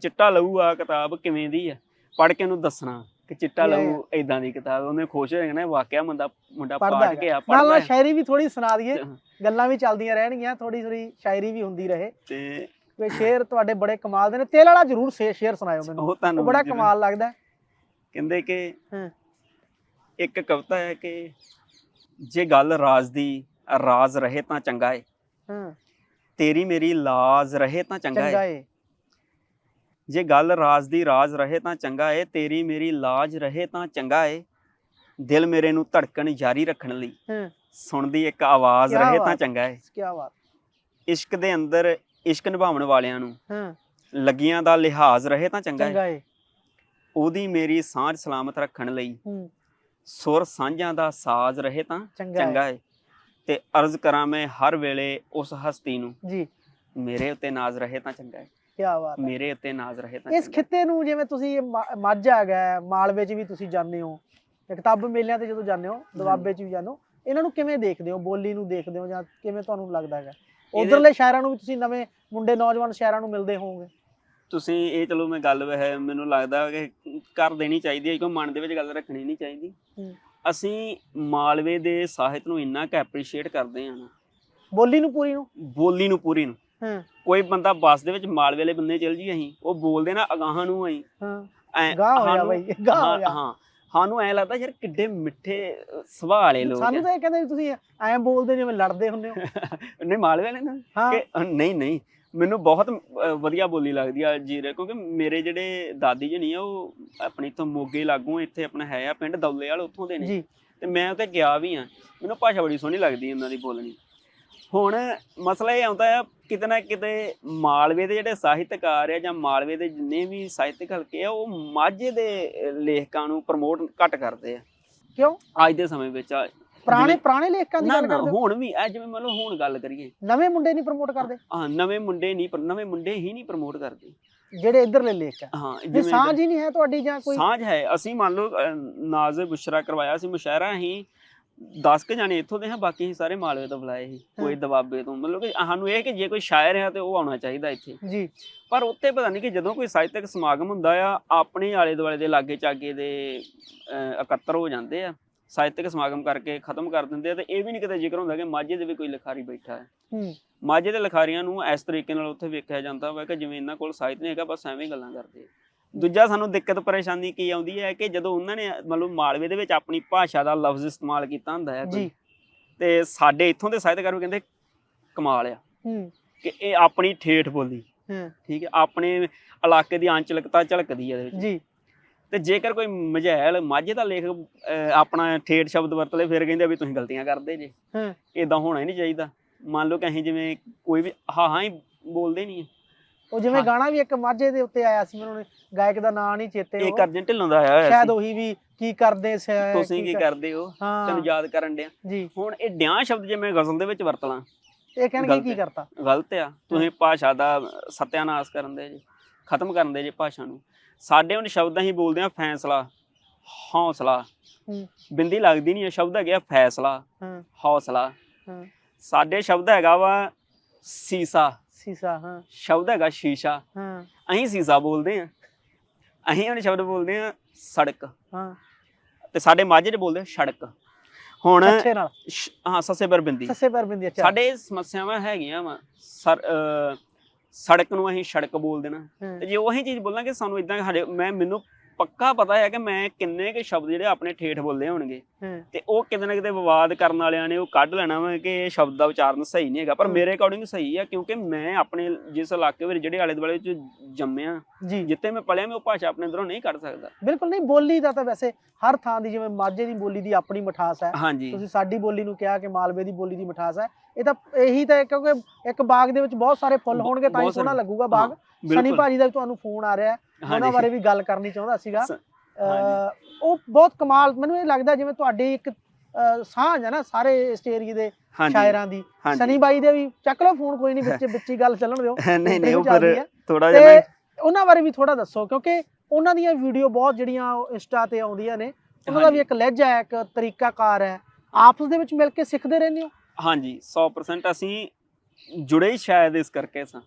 ਚਿੱਟਾ ਲਹੂ ਆ ਕਿਤਾਬ ਕਿਵੇਂ ਦੀ ਆ ਪੜ੍ਹ ਕੇ ਉਹਨੂੰ ਦੱਸਣਾ। ਕਿ ਚਿੱਟਾ ਲਹੂ ਇਦਾਂ ਦੀ ਕਿਤਾਬ ਉਹਨੇ ਖੁਸ਼ ਹੋ ਜਾਣਾ ਵਾਕਿਆ ਮੁੰਡਾ ਮੁੰਡਾ ਪੜ੍ਹਦਾ ਪਾੜ ਹੈਗਾ। ਕੇ ਆ ਪੜ੍ਹਦਾ ਨਾਲ। ਸ਼ਾਇਰੀ ਵੀ ਥੋੜੀ ਸੁਣਾ ਦਈਏ। ਗੱਲਾਂ ਵੀ ਚੱਲਦੀਆਂ ਰਹਿਣਗੀਆਂ ਥੋੜੀ ਥੋੜੀ ਸ਼ਾਇਰੀ ਵੀ ਹੁੰਦੀ ਰਹੇ ਤੇ ਵੇ ਸ਼ੇਰ ਤੁਹਾਡੇ ਬੜੇ ਕਮਾਲ ਦੇ ਨੇ ਤੇਲ ਵਾਲਾ ਜ਼ਰੂਰ ਸ਼ੇਰ ਸੁਣਾਇਓ ਮੈਨੂੰ ਉਹ ਬੜਾ ਕਮਾਲ ਲੱਗਦਾ। ਕਹਿੰਦੇ ਕਿ। ਇੱਕ ਕਵਿਤਾ ਹੈ ਕਿ ਜੇ ਗੱਲ ਰਾਜ਼ ਦੀ ਰਾਜ਼ ਰਹੇ ਤਾਂ ਚੰਗਾ ਏ ਹਾਂ ਤੇਰੀ ਮੇਰੀ ਲਾਜ਼ ਰਹੇ ਤਾਂ ਚੰਗਾ ਏ ਜੇ ਗੱਲ ਰਾਜ਼ ਦੀ ਰਾਜ਼ ਰਹੇ ਤਾਂ ਚੰਗਾ ਏ ਤੇਰੀ ਮੇਰੀ ਲਾਜ ਰਹੇ ਤਾਂ ਚੰਗਾ ਏ। ਦਿਲ ਮੇਰੇ ਨੂੰ ਧੜਕਣ ਜਾਰੀ ਰੱਖਣ ਲਈ। ਹਾਂ। ਸੁਣਦੀ ਇੱਕ ਆਵਾਜ਼ ਰਹੇ ਤਾਂ। ਚੰਗਾ ਏ। ਕੀ ਬਾਤ। ਇਸ਼ਕ ਦੇ ਅੰਦਰ ਇਸ਼ਕ ਨਿਭਾਉਣ ਵਾਲਿਆਂ ਨੂੰ। ਹਾਂ। ਲੱਗੀਆਂ ਦਾ ਲਿਹਾਜ਼ ਰਹੇ ਤਾਂ ਚੰਗਾ ਏ। ਚੰਗਾ ਏ। ਉਹਦੀ ਮੇਰੀ ਸਾਂਝ ਸਲਾਮਤ ਰੱਖਣ ਲਈ। ਹੂੰ। ਸੁਰ ਸਾਂਝਾਂ ਦਾ ਸਾਜ਼ ਰਹੇ ਤਾਂ ਚੰਗਾ ਏ। ਤੇ ਅਰਜ਼ ਕਰਾਂ ਮੈਂ ਹਰ ਵੇਲੇ ਉਸ ਹਸਤੀ ਨੂੰ। ਜੀ। ਮੇਰੇ ਉੱਤੇ ਨਾਜ਼ ਰਹੇ ਤਾਂ ਚੰਗਾ ਏ। ਕੀ ਬਾਤ ਹੈ। ਮੇਰੇ ਉੱਤੇ ਨਾਜ਼ ਰਹੇ ਤਾਂ ਇਸ। ਖਿੱਤੇ ਨੂੰ ਜਿਵੇਂ ਤੁਸੀਂ ਮਾਝਾ ਹੈਗਾ ਮਾਲਵੇ 'ਚ ਵੀ ਤੁਸੀਂ ਜਾਂਦੇ ਹੋ ਕਿਤਾਬ ਮੇਲਿਆਂ ਤੇ ਜਦੋਂ ਜਾਂਦੇ ਹੋ ਦਵਾਬੇ 'ਚ ਵੀ ਜਾਂਦੇ ਹੋ ਇਹਨਾਂ ਨੂੰ ਕਿਵੇਂ ਦੇਖਦੇ ਹੋ? ਬੋਲੀ ਨੂੰ ਦੇਖਦੇ ਹੋ ਜਾਂ ਕਿਵੇਂ ਤੁਹਾਨੂੰ ਲੱਗਦਾ ਹੈਗਾ? ਉਧਰਲੇ ਸ਼ਾਇਰਾਂ ਨੂੰ ਵੀ ਤੁਸੀਂ ਨਵੇਂ ਮੁੰਡੇ ਨੌਜਵਾਨ ਸ਼ਾਇਰਾਂ ਨੂੰ ਮਿਲਦੇ ਹੋਵੋਗੇ? ਤੁਸੀਂ ਇਹ ਚਲੋ ਮੈਂ ਗੱਲ ਹੈ ਮੈਨੂੰ ਲੱਗਦਾ ਕਿ ਕਰ ਦੇਣੀ ਚਾਹੀਦੀ ਹੈ ਕਿਉਂ ਮਨ ਦੇ ਵਿੱਚ ਗੱਲ ਰੱਖਣੀ ਨਹੀਂ ਚਾਹੀਦੀ। ਅਸੀਂ ਮਾਲਵੇ ਦੇ ਸਾਹਿਤ ਨੂੰ ਇੰਨਾ ਕੁ ਐਪਰੀਸ਼ੀਏਟ ਕਰਦੇ ਹਾਂ ਨਾ। ਬੋਲੀ ਨੂੰ ਪੂਰੀ ਨੂੰ? ਬੋਲੀ ਨੂੰ ਪੂਰੀ ਨੂੰ। ਹਾਂ। ਕੋਈ ਬੰਦਾ ਬੱਸ ਦੇ ਵਿੱਚ ਮਾਲਵੇ ਵਾਲੇ ਬੰਦੇ ਚੱਲ ਜੀ ਅਸੀਂ ਉਹ ਬੋਲਦੇ ਨਾ ਅਗਾਹਾਂ ਨੂੰ ਅਸੀਂ। ਹਾਂ। ਐਂ ਗਾਹ ਹੋ ਜਾ ਸਾਨੂੰ- ਬਈ ਗਾਹ ਹੋ ਸਾਨੂੰ ਐ ਲੱਗਦਾ ਯਾਰ ਕਿੱਡੇ ਮਿੱਠੇ ਸੁਭਾਅ ਵਾਲੇ ਲੋਕ ਸਾਨੂੰ। ਤਾਂ ਇਹ ਕਹਿੰਦੇ ਤੁਸੀਂ ਐਂ ਬੋਲਦੇ ਜਿਵੇਂ ਲੜਦੇ ਹੁੰਦੇ ਹੋ। ਨਹੀਂ ਮਾਲਵੇ ਵਾਲੇ ਨਾ। ਕਿ ਨਹੀਂ ਨਹੀਂ। ਮੈਨੂੰ ਬਹੁਤ ਵਧੀਆ ਬੋਲੀ ਲੱਗਦੀ ਆ ਜੀਰੇ ਕਿਉਂਕਿ ਮੇਰੇ ਜਿਹੜੇ ਦਾਦੀ ਜੀ ਨਹੀਂ ਆ ਉਹ ਆਪਣੀ ਤੋਂ ਮੋਗੇ ਲਾਗੂ ਇੱਥੇ ਆਪਣਾ ਹੈ ਆ ਪਿੰਡ ਦੌਲੇ ਵਾਲ ਉੱਥੋਂ ਦੇ ਨੇ। ਤੇ ਮੈਂ ਉੱਥੇ ਗਿਆ ਵੀ ਆ। ਮੈਨੂੰ ਭਾਸ਼ਾ ਬੜੀ ਸੋਹਣੀ ਲੱਗਦੀ ਇਹਨਾਂ ਦੀ ਬੋਲਣੀ। ਹੁਣ ਮਸਲਾ ਇਹ ਆਉਂਦਾ ਆ ਕਿਤੇ ਨਾ ਕਿਤੇ ਮਾਲਵੇ ਦੇ ਜਿਹੜੇ ਸਾਹਿਤਕਾਰ ਆ ਜਾਂ ਮਾਲਵੇ ਦੇ ਜਿੰਨੇ ਵੀ ਸਾਹਿਤਕ ਹਲਕੇ ਆ ਉਹ ਮਾਝੇ ਦੇ ਲੇਖਕਾਂ ਨੂੰ ਪ੍ਰਮੋਟ ਘੱਟ ਕਰਦੇ ਆ। ਕਿਉਂ? ਅੱਜ ਦੇ ਸਮੇਂ ਵਿੱਚ ਆ- ਪੁਰਾਣੇ ਪੁਰਾਣੇ ਲੇਖਕਾਂ ਦੀ ਗੱਲ ਕਰਦੇ ਹੁਣ ਵੀ ਆ ਜਿਵੇਂ ਮੰਨ ਲਓ ਹੁਣ ਗੱਲ ਕਰੀਏ। ਨਵੇਂ ਮੁੰਡੇ ਨਹੀਂ ਪ੍ਰਮੋਟ ਕਰਦੇ? ਹਾਂ ਨਵੇਂ ਮੁੰਡੇ ਨਹੀਂ ਪਰ ਨਵੇਂ ਮੁੰਡੇ ਹੀ ਨਹੀਂ ਪ੍ਰਮੋਟ ਕਰਦੇ। ਜਿਹੜੇ ਇਧਰਲੇ ਲੇਖ ਆ। ਹਾਂ ਜਿਵੇਂ ਸਾਂਝ ਹੀ ਨਹੀਂ ਹੈ ਤੁਹਾਡੀ ਜਾਂ ਕੋਈ? ਸਾਂਝ ਹੈ। ਅਸੀਂ ਮੰਨ ਲਓ ਅਹ, ਨਾਜ਼ ਬੁਸ਼ਰਾ ਕਰਵਾਇਆ ਸੀ ਮੁਸ਼ਾਇਰਾ ਹੀ 10 ਕੇ ਜਾਣੇ ਇੱਥੋਂ ਦੇ ਹਾਂ ਬਾਕੀ ਸਾਰੇ ਮਾਲਵੇ ਤੋਂ ਬੁਲਾਏ ਸੀ ਕੋਈ। ਦਬਾਬੇ ਤੋਂ ਮਤਲਬ ਕਿ ਸਾਨੂੰ ਇਹ ਕਿ ਜੇ ਕੋਈ ਸ਼ਾਇਰ ਹੈ ਤੇ ਉਹ ਆਉਣਾ ਚਾਹੀਦਾ ਇੱਥੇ। ਜੀ। ਪਰ ਉੱਥੇ ਪਤਾ ਨਹੀਂ ਕਿ ਜਦੋਂ ਕੋਈ ਸਾਹਿਤਕ ਸਮਾਗਮ ਹੁੰਦਾ ਆ ਆਪਣੇ ਆਲੇ ਦੁਆਲੇ ਦੇ ਲਾਗੇ ਚਾਗੇ ਦੇ ਇਕੱਤਰ ਹੋ ਜਾਂਦੇ ਆ। ਸਾਹਿਤਕ ਸਮਾਗਮ ਕਰਕੇ ਖਤਮ ਕਰ ਦਿੰਦੇ ਆ ਤੇ ਇਹ ਵੀ ਨਹੀਂ ਕਿਤੇ ਜ਼ਿਕਰ ਹੁੰਦਾ ਕਿ ਮਾਝੇ ਦੇ ਵੀ ਕੋਈ ਲਿਖਾਰੀ ਬੈਠਾ ਹੈ। ਮਾਝੇ ਦੇ ਲਿਖਾਰੀਆਂ ਨੂੰ ਇਸ ਤਰੀਕੇ ਨਾਲ ਉੱਥੇ ਵੇਖਿਆ ਜਾਂਦਾ ਵਾ ਕਿ ਜਿਵੇਂ ਇਹਨਾਂ ਕੋਲ ਸਾਹਿਤ ਨਹੀਂ ਹੈਗਾ ਬਸ ਐਵੇਂ ਗੱਲਾਂ ਕਰਦੇ ਆ। ਦੂਜਾ ਸਾਨੂੰ ਦਿੱਕਤ ਪਰੇਸ਼ਾਨੀ ਕੀ ਆਉਂਦੀ ਹੈ ਕਿ ਜਦੋਂ ਉਹਨਾਂ ਨੇ ਮਤਲਬ ਮਾਲਵੇ ਦੇ ਵਿੱਚ ਆਪਣੀ ਭਾਸ਼ਾ ਦਾ ਲਫ਼ਜ਼ ਇਸਤੇਮਾਲ ਕੀਤਾ ਹੁੰਦਾ ਹੈ ਕੋਈ ਜੀ। ਤੇ ਸਾਡੇ ਇੱਥੋਂ ਦੇ ਸਾਹਿਤਕਾਰ ਵੀ ਕਹਿੰਦੇ ਕਮਾਲ ਆ। ਹੂੰ। ਕਿ ਇਹ ਆਪਣੀ ਠੇਠ ਬੋਲੀ ਹੂੰ। ਠੀਕ ਹੈ ਆਪਣੇ ਇਲਾਕੇ ਦੀ ਆਂਚਲਿਕਤਾ ਝਲਕਦੀ ਹੈ ਇਹਦੇ ਵਿੱਚ। ਜੀ। ਤੇ ਜੇਕਰ ਕੋਈ ਮਝੈਲ ਮਾਝੇ ਦਾ ਲੇਖ ਅਹ, ਆਪਣਾ ਠੇਠ ਸ਼ਬਦ ਵਰਤ ਲਏ ਫਿਰ ਕਹਿੰਦੇ ਵੀ ਤੁਸੀਂ ਗਲਤੀਆਂ ਕਰਦੇ ਜੇ। ਹਾਂ। ਇਦਾਂ ਹੋਣਾ ਹੀ ਨਹੀਂ ਚਾਹੀਦਾ। ਮੰਨ ਲਓ ਕਿ ਅਸੀਂ ਜਿਵੇਂ ਕੋਈ ਵੀ ਹਾਂ ਹਾਂ ਹੀ ਬੋਲਦੇ ਨਹੀਂ। ਉਹ ਜਿਵੇਂ। ਗਾਣਾ ਵੀ ਇੱਕ ਮਾਝੇ ਦੇ ਉੱਤੇ ਆਇਆ ਸੀ ਮੈਨੂੰ ਗਾਇਕ ਦਾ ਨਾਂ ਨਹੀਂ ਚੇਤੇ ਇਹ ਉਹ। ਕਰਜਨ ਢਿੱਲੋਂ ਦਾ ਆਇਆ ਹੋਇਆ ਸ਼ਾਇਦ ਉਹੀ ਵੀ ਕੀ ਕਰਦੇ ਸ ਤੁਸੀਂ ਕੀ ਕਰਦੇ ਹੋ? ਤੈਨੂੰ ਯਾਦ ਕਰਨ ਡਿਆ। ਜੀ। ਹੁਣ ਇਹ ਡਿਆਂ ਸ਼ਬਦ ਜੇ ਮੈਂ ਗਜ਼ਲ ਦੇ ਵਿੱਚ ਵਰਤ ਲਾਂ। ਇਹ ਕਹਿਣਗੇ ਕੀ। ਕਰਤਾ? ਗਲਤ ਆ। ਤੁਸੀਂ ਭਾਸ਼ਾ ਦਾ ਸਤਿਆਨਾਸ਼ ਕਰਨ ਦੇ ਜੀ। ਖਤਮ ਕਰਨ ਦੇ ਜੀ ਭਾਸ਼ਾ ਨੂੰ। ਸਾਡੇ ਹੁਣ ਸ਼ਬਦਾਂ ਹੀ ਬੋਲਦੇ ਆ ਫੈਸਲਾ ਹੌਸਲਾ। ਬਿੰਦੀ ਲੱਗਦੀ ਨਹੀਂ ਹੈ ਸ਼ਬਦ ਹੈਗਾ ਫੈਸਲਾ ਹੌਸਲਾ। ਸਾਡੇ ਸ਼ਬਦ ਹੈਗਾ ਵਾ ਸੀਸਾ। ਸੀਸਾ ਹਾਂ। ਸ਼ਬਦ ਹੈਗਾ ਸ਼ੀਸ਼ਾ। ਹਾਂ। ਅਸੀਂ ਸੀਸਾ ਬੋਲਦੇ ਆ ਅਸੀਂ ਹੁਣ ਸ਼ਬਦ ਬੋਲਦੇ ਆ ਸੜਕ। ਹਾਂ। ਤੇ ਸਾਡੇ ਮਾਝੇ 'ਚ ਬੋਲਦੇ ਆ ਸੜਕ। ਹੁਣ ਅੱਛੇ ਨਾਲ। ਸ਼- ਹਾਂ ਸੱਸੇ ਪਰ ਬਿੰਦੀ। ਸੱਸੇ ਪਰ ਬਿੰਦੀ ਅੱਛਾ। ਸਾਡੇ ਸਮੱਸਿਆਵਾਂ ਹੈਗੀਆਂ ਵਾ। ਸਰ ਅਹ ਸੜਕ ਨੂੰ ਅਸੀਂ ਸੜਕ ਬੋਲ ਦੇਣਾ ਹਾਂ, ਤੇ ਜੇ ਉਹੀ ਚੀਜ਼ ਬੋਲਾਂਗੇ ਸਾਨੂੰ ਇਦਾਂ ਸਾਡੇ ਮੈਂ ਮੈਨੂੰ ਪੱਕਾ ਪਤਾ ਹੈ ਕਿ ਮੈਂ ਕਿੰਨੇ ਕੇ ਸ਼ਬਦ ਜਿਹੜੇ ਆਪਣੇ ਠੇਠ ਬੋਲਦੇ ਹੋਣਗੇ। ਤੇ ਉਹ ਕਿਤੇ ਨਾ ਕਿਤੇ ਵਿਵਾਦ ਕਰਨ ਵਾਲਿਆਂ ਨੇ ਉਹ ਕੱਢ ਲੈਣਾ ਵਾ ਕਿ ਇਹ ਸ਼ਬਦ ਦਾ ਉਚਾਰਨ ਸਹੀ ਨਹੀਂ ਹੈਗਾ। ਪਰ। ਮੇਰੇ ਅਕੋਰਡਿੰਗ ਸਹੀ ਹੈ ਕਿਉਂਕਿ ਮੈਂ ਆਪਣੇ ਜਿਸ ਇਲਾਕੇ ਵਿੱਚ ਜਿਹੜੇ ਆਲੇ ਦੁਆਲੇ ਚ ਜੰਮਿਆ ਜਿੱਥੇ ਮੈਂ ਪਲਿਆ ਮੈਂ ਉਹ ਭਾਸ਼ਾ ਆਪਣੇ ਅੰਦਰੋਂ ਨਹੀਂ ਕੱਢ ਸਕਦਾ। ਬਿਲਕੁਲ ਨਹੀਂ ਬੋਲੀ ਦਾ ਤਾਂ ਵੈਸੇ ਹਰ ਥਾਂ ਦੀ ਜਿਵੇਂ ਮਾਝੇ ਦੀ ਬੋਲੀ ਦੀ ਆਪਣੀ ਮਿਠਾਸ ਹੈ। ਹਾਂਜੀ। ਤੁਸੀਂ ਸਾਡੀ ਬੋਲੀ ਨੂੰ ਕਿਹਾ ਕਿ ਮਾਲਵੇ ਦੀ ਬੋਲੀ ਦੀ ਮਿਠਾਸ ਹੈ। ਇਹ ਤਾਂ ਇਹੀ ਤਾਂ ਹੈ ਕਿਉਂਕਿ ਇੱਕ ਬਾਗ ਦੇ ਵਿੱਚ ਬਹੁਤ ਸਾਰੇ ਫੁੱਲ ਹੋਣਗੇ ਤਾਂ ਹੀ ਸੋਹਣਾ। ਲੱਗੂਗਾ ਬਾਗ। ਸਨੀ ਭਾਜੀ ਦਾ ਤੁਹਾਨੂੰ ਫੋਨ ਆ ਰਿਹਾ ਹੈ। ਉਹਨਾਂ ਬਾਰੇ ਵੀ ਗੱਲ ਕਰਨੀ ਚਾਹੁੰਦਾ ਸੀਗਾ। ਉਹ ਬਹੁਤ ਕਮਾਲ ਮੈਨੂੰ ਇਹ ਲੱਗਦਾ ਜਿਵੇਂ ਤੁਹਾਡੀ ਇੱਕ ਸਾਂਝ ਹੈ ਨਾ ਸਾਰੇ ਇਸ ਏਰੀਏ ਦੇ ਸ਼ਾਇਰਾਂ ਦੀ। ਸਨੀ ਬਾਈ ਦੇ ਵੀ ਚੱਕ ਲਓ ਫੋਨ ਕੋਈ ਨਹੀਂ ਵਿੱਚ ਵਿੱਚ ਹੀ ਗੱਲ ਚੱਲਣ ਦਿਓ। ਨਹੀਂ ਨਹੀਂ ਉਹ ਫਿਰ। ਥੋੜਾ ਜਿਹਾ ਉਹਨਾਂ ਬਾਰੇ ਵੀ ਥੋੜਾ ਦੱਸੋ ਕਿਉਂਕਿ ਉਹਨਾਂ ਦੀਆਂ ਵੀਡੀਓ ਬਹੁਤ ਜਿਹੜੀਆਂ ਇੰਸਟਾ ਤੇ ਆਉਂਦੀਆਂ ਨੇ ਉਹਨਾਂ ਦਾ ਵੀ। ਇੱਕ ਲਹਿਜਾ ਹੈ ਇੱਕ ਤਰੀਕਾਕਾਰ ਹੈ। ਆਪਸ ਦੇ ਵਿੱਚ ਮਿਲ ਕੇ ਸਿੱਖਦੇ ਰਹਿੰਦੇ ਹੋ? ਹਾਂਜੀ 100% ਅਸੀਂ ਜੁੜੇ ਹੀ ਸ਼ਾਇਦ ਇਸ ਕਰਕੇ ਸਾਂ।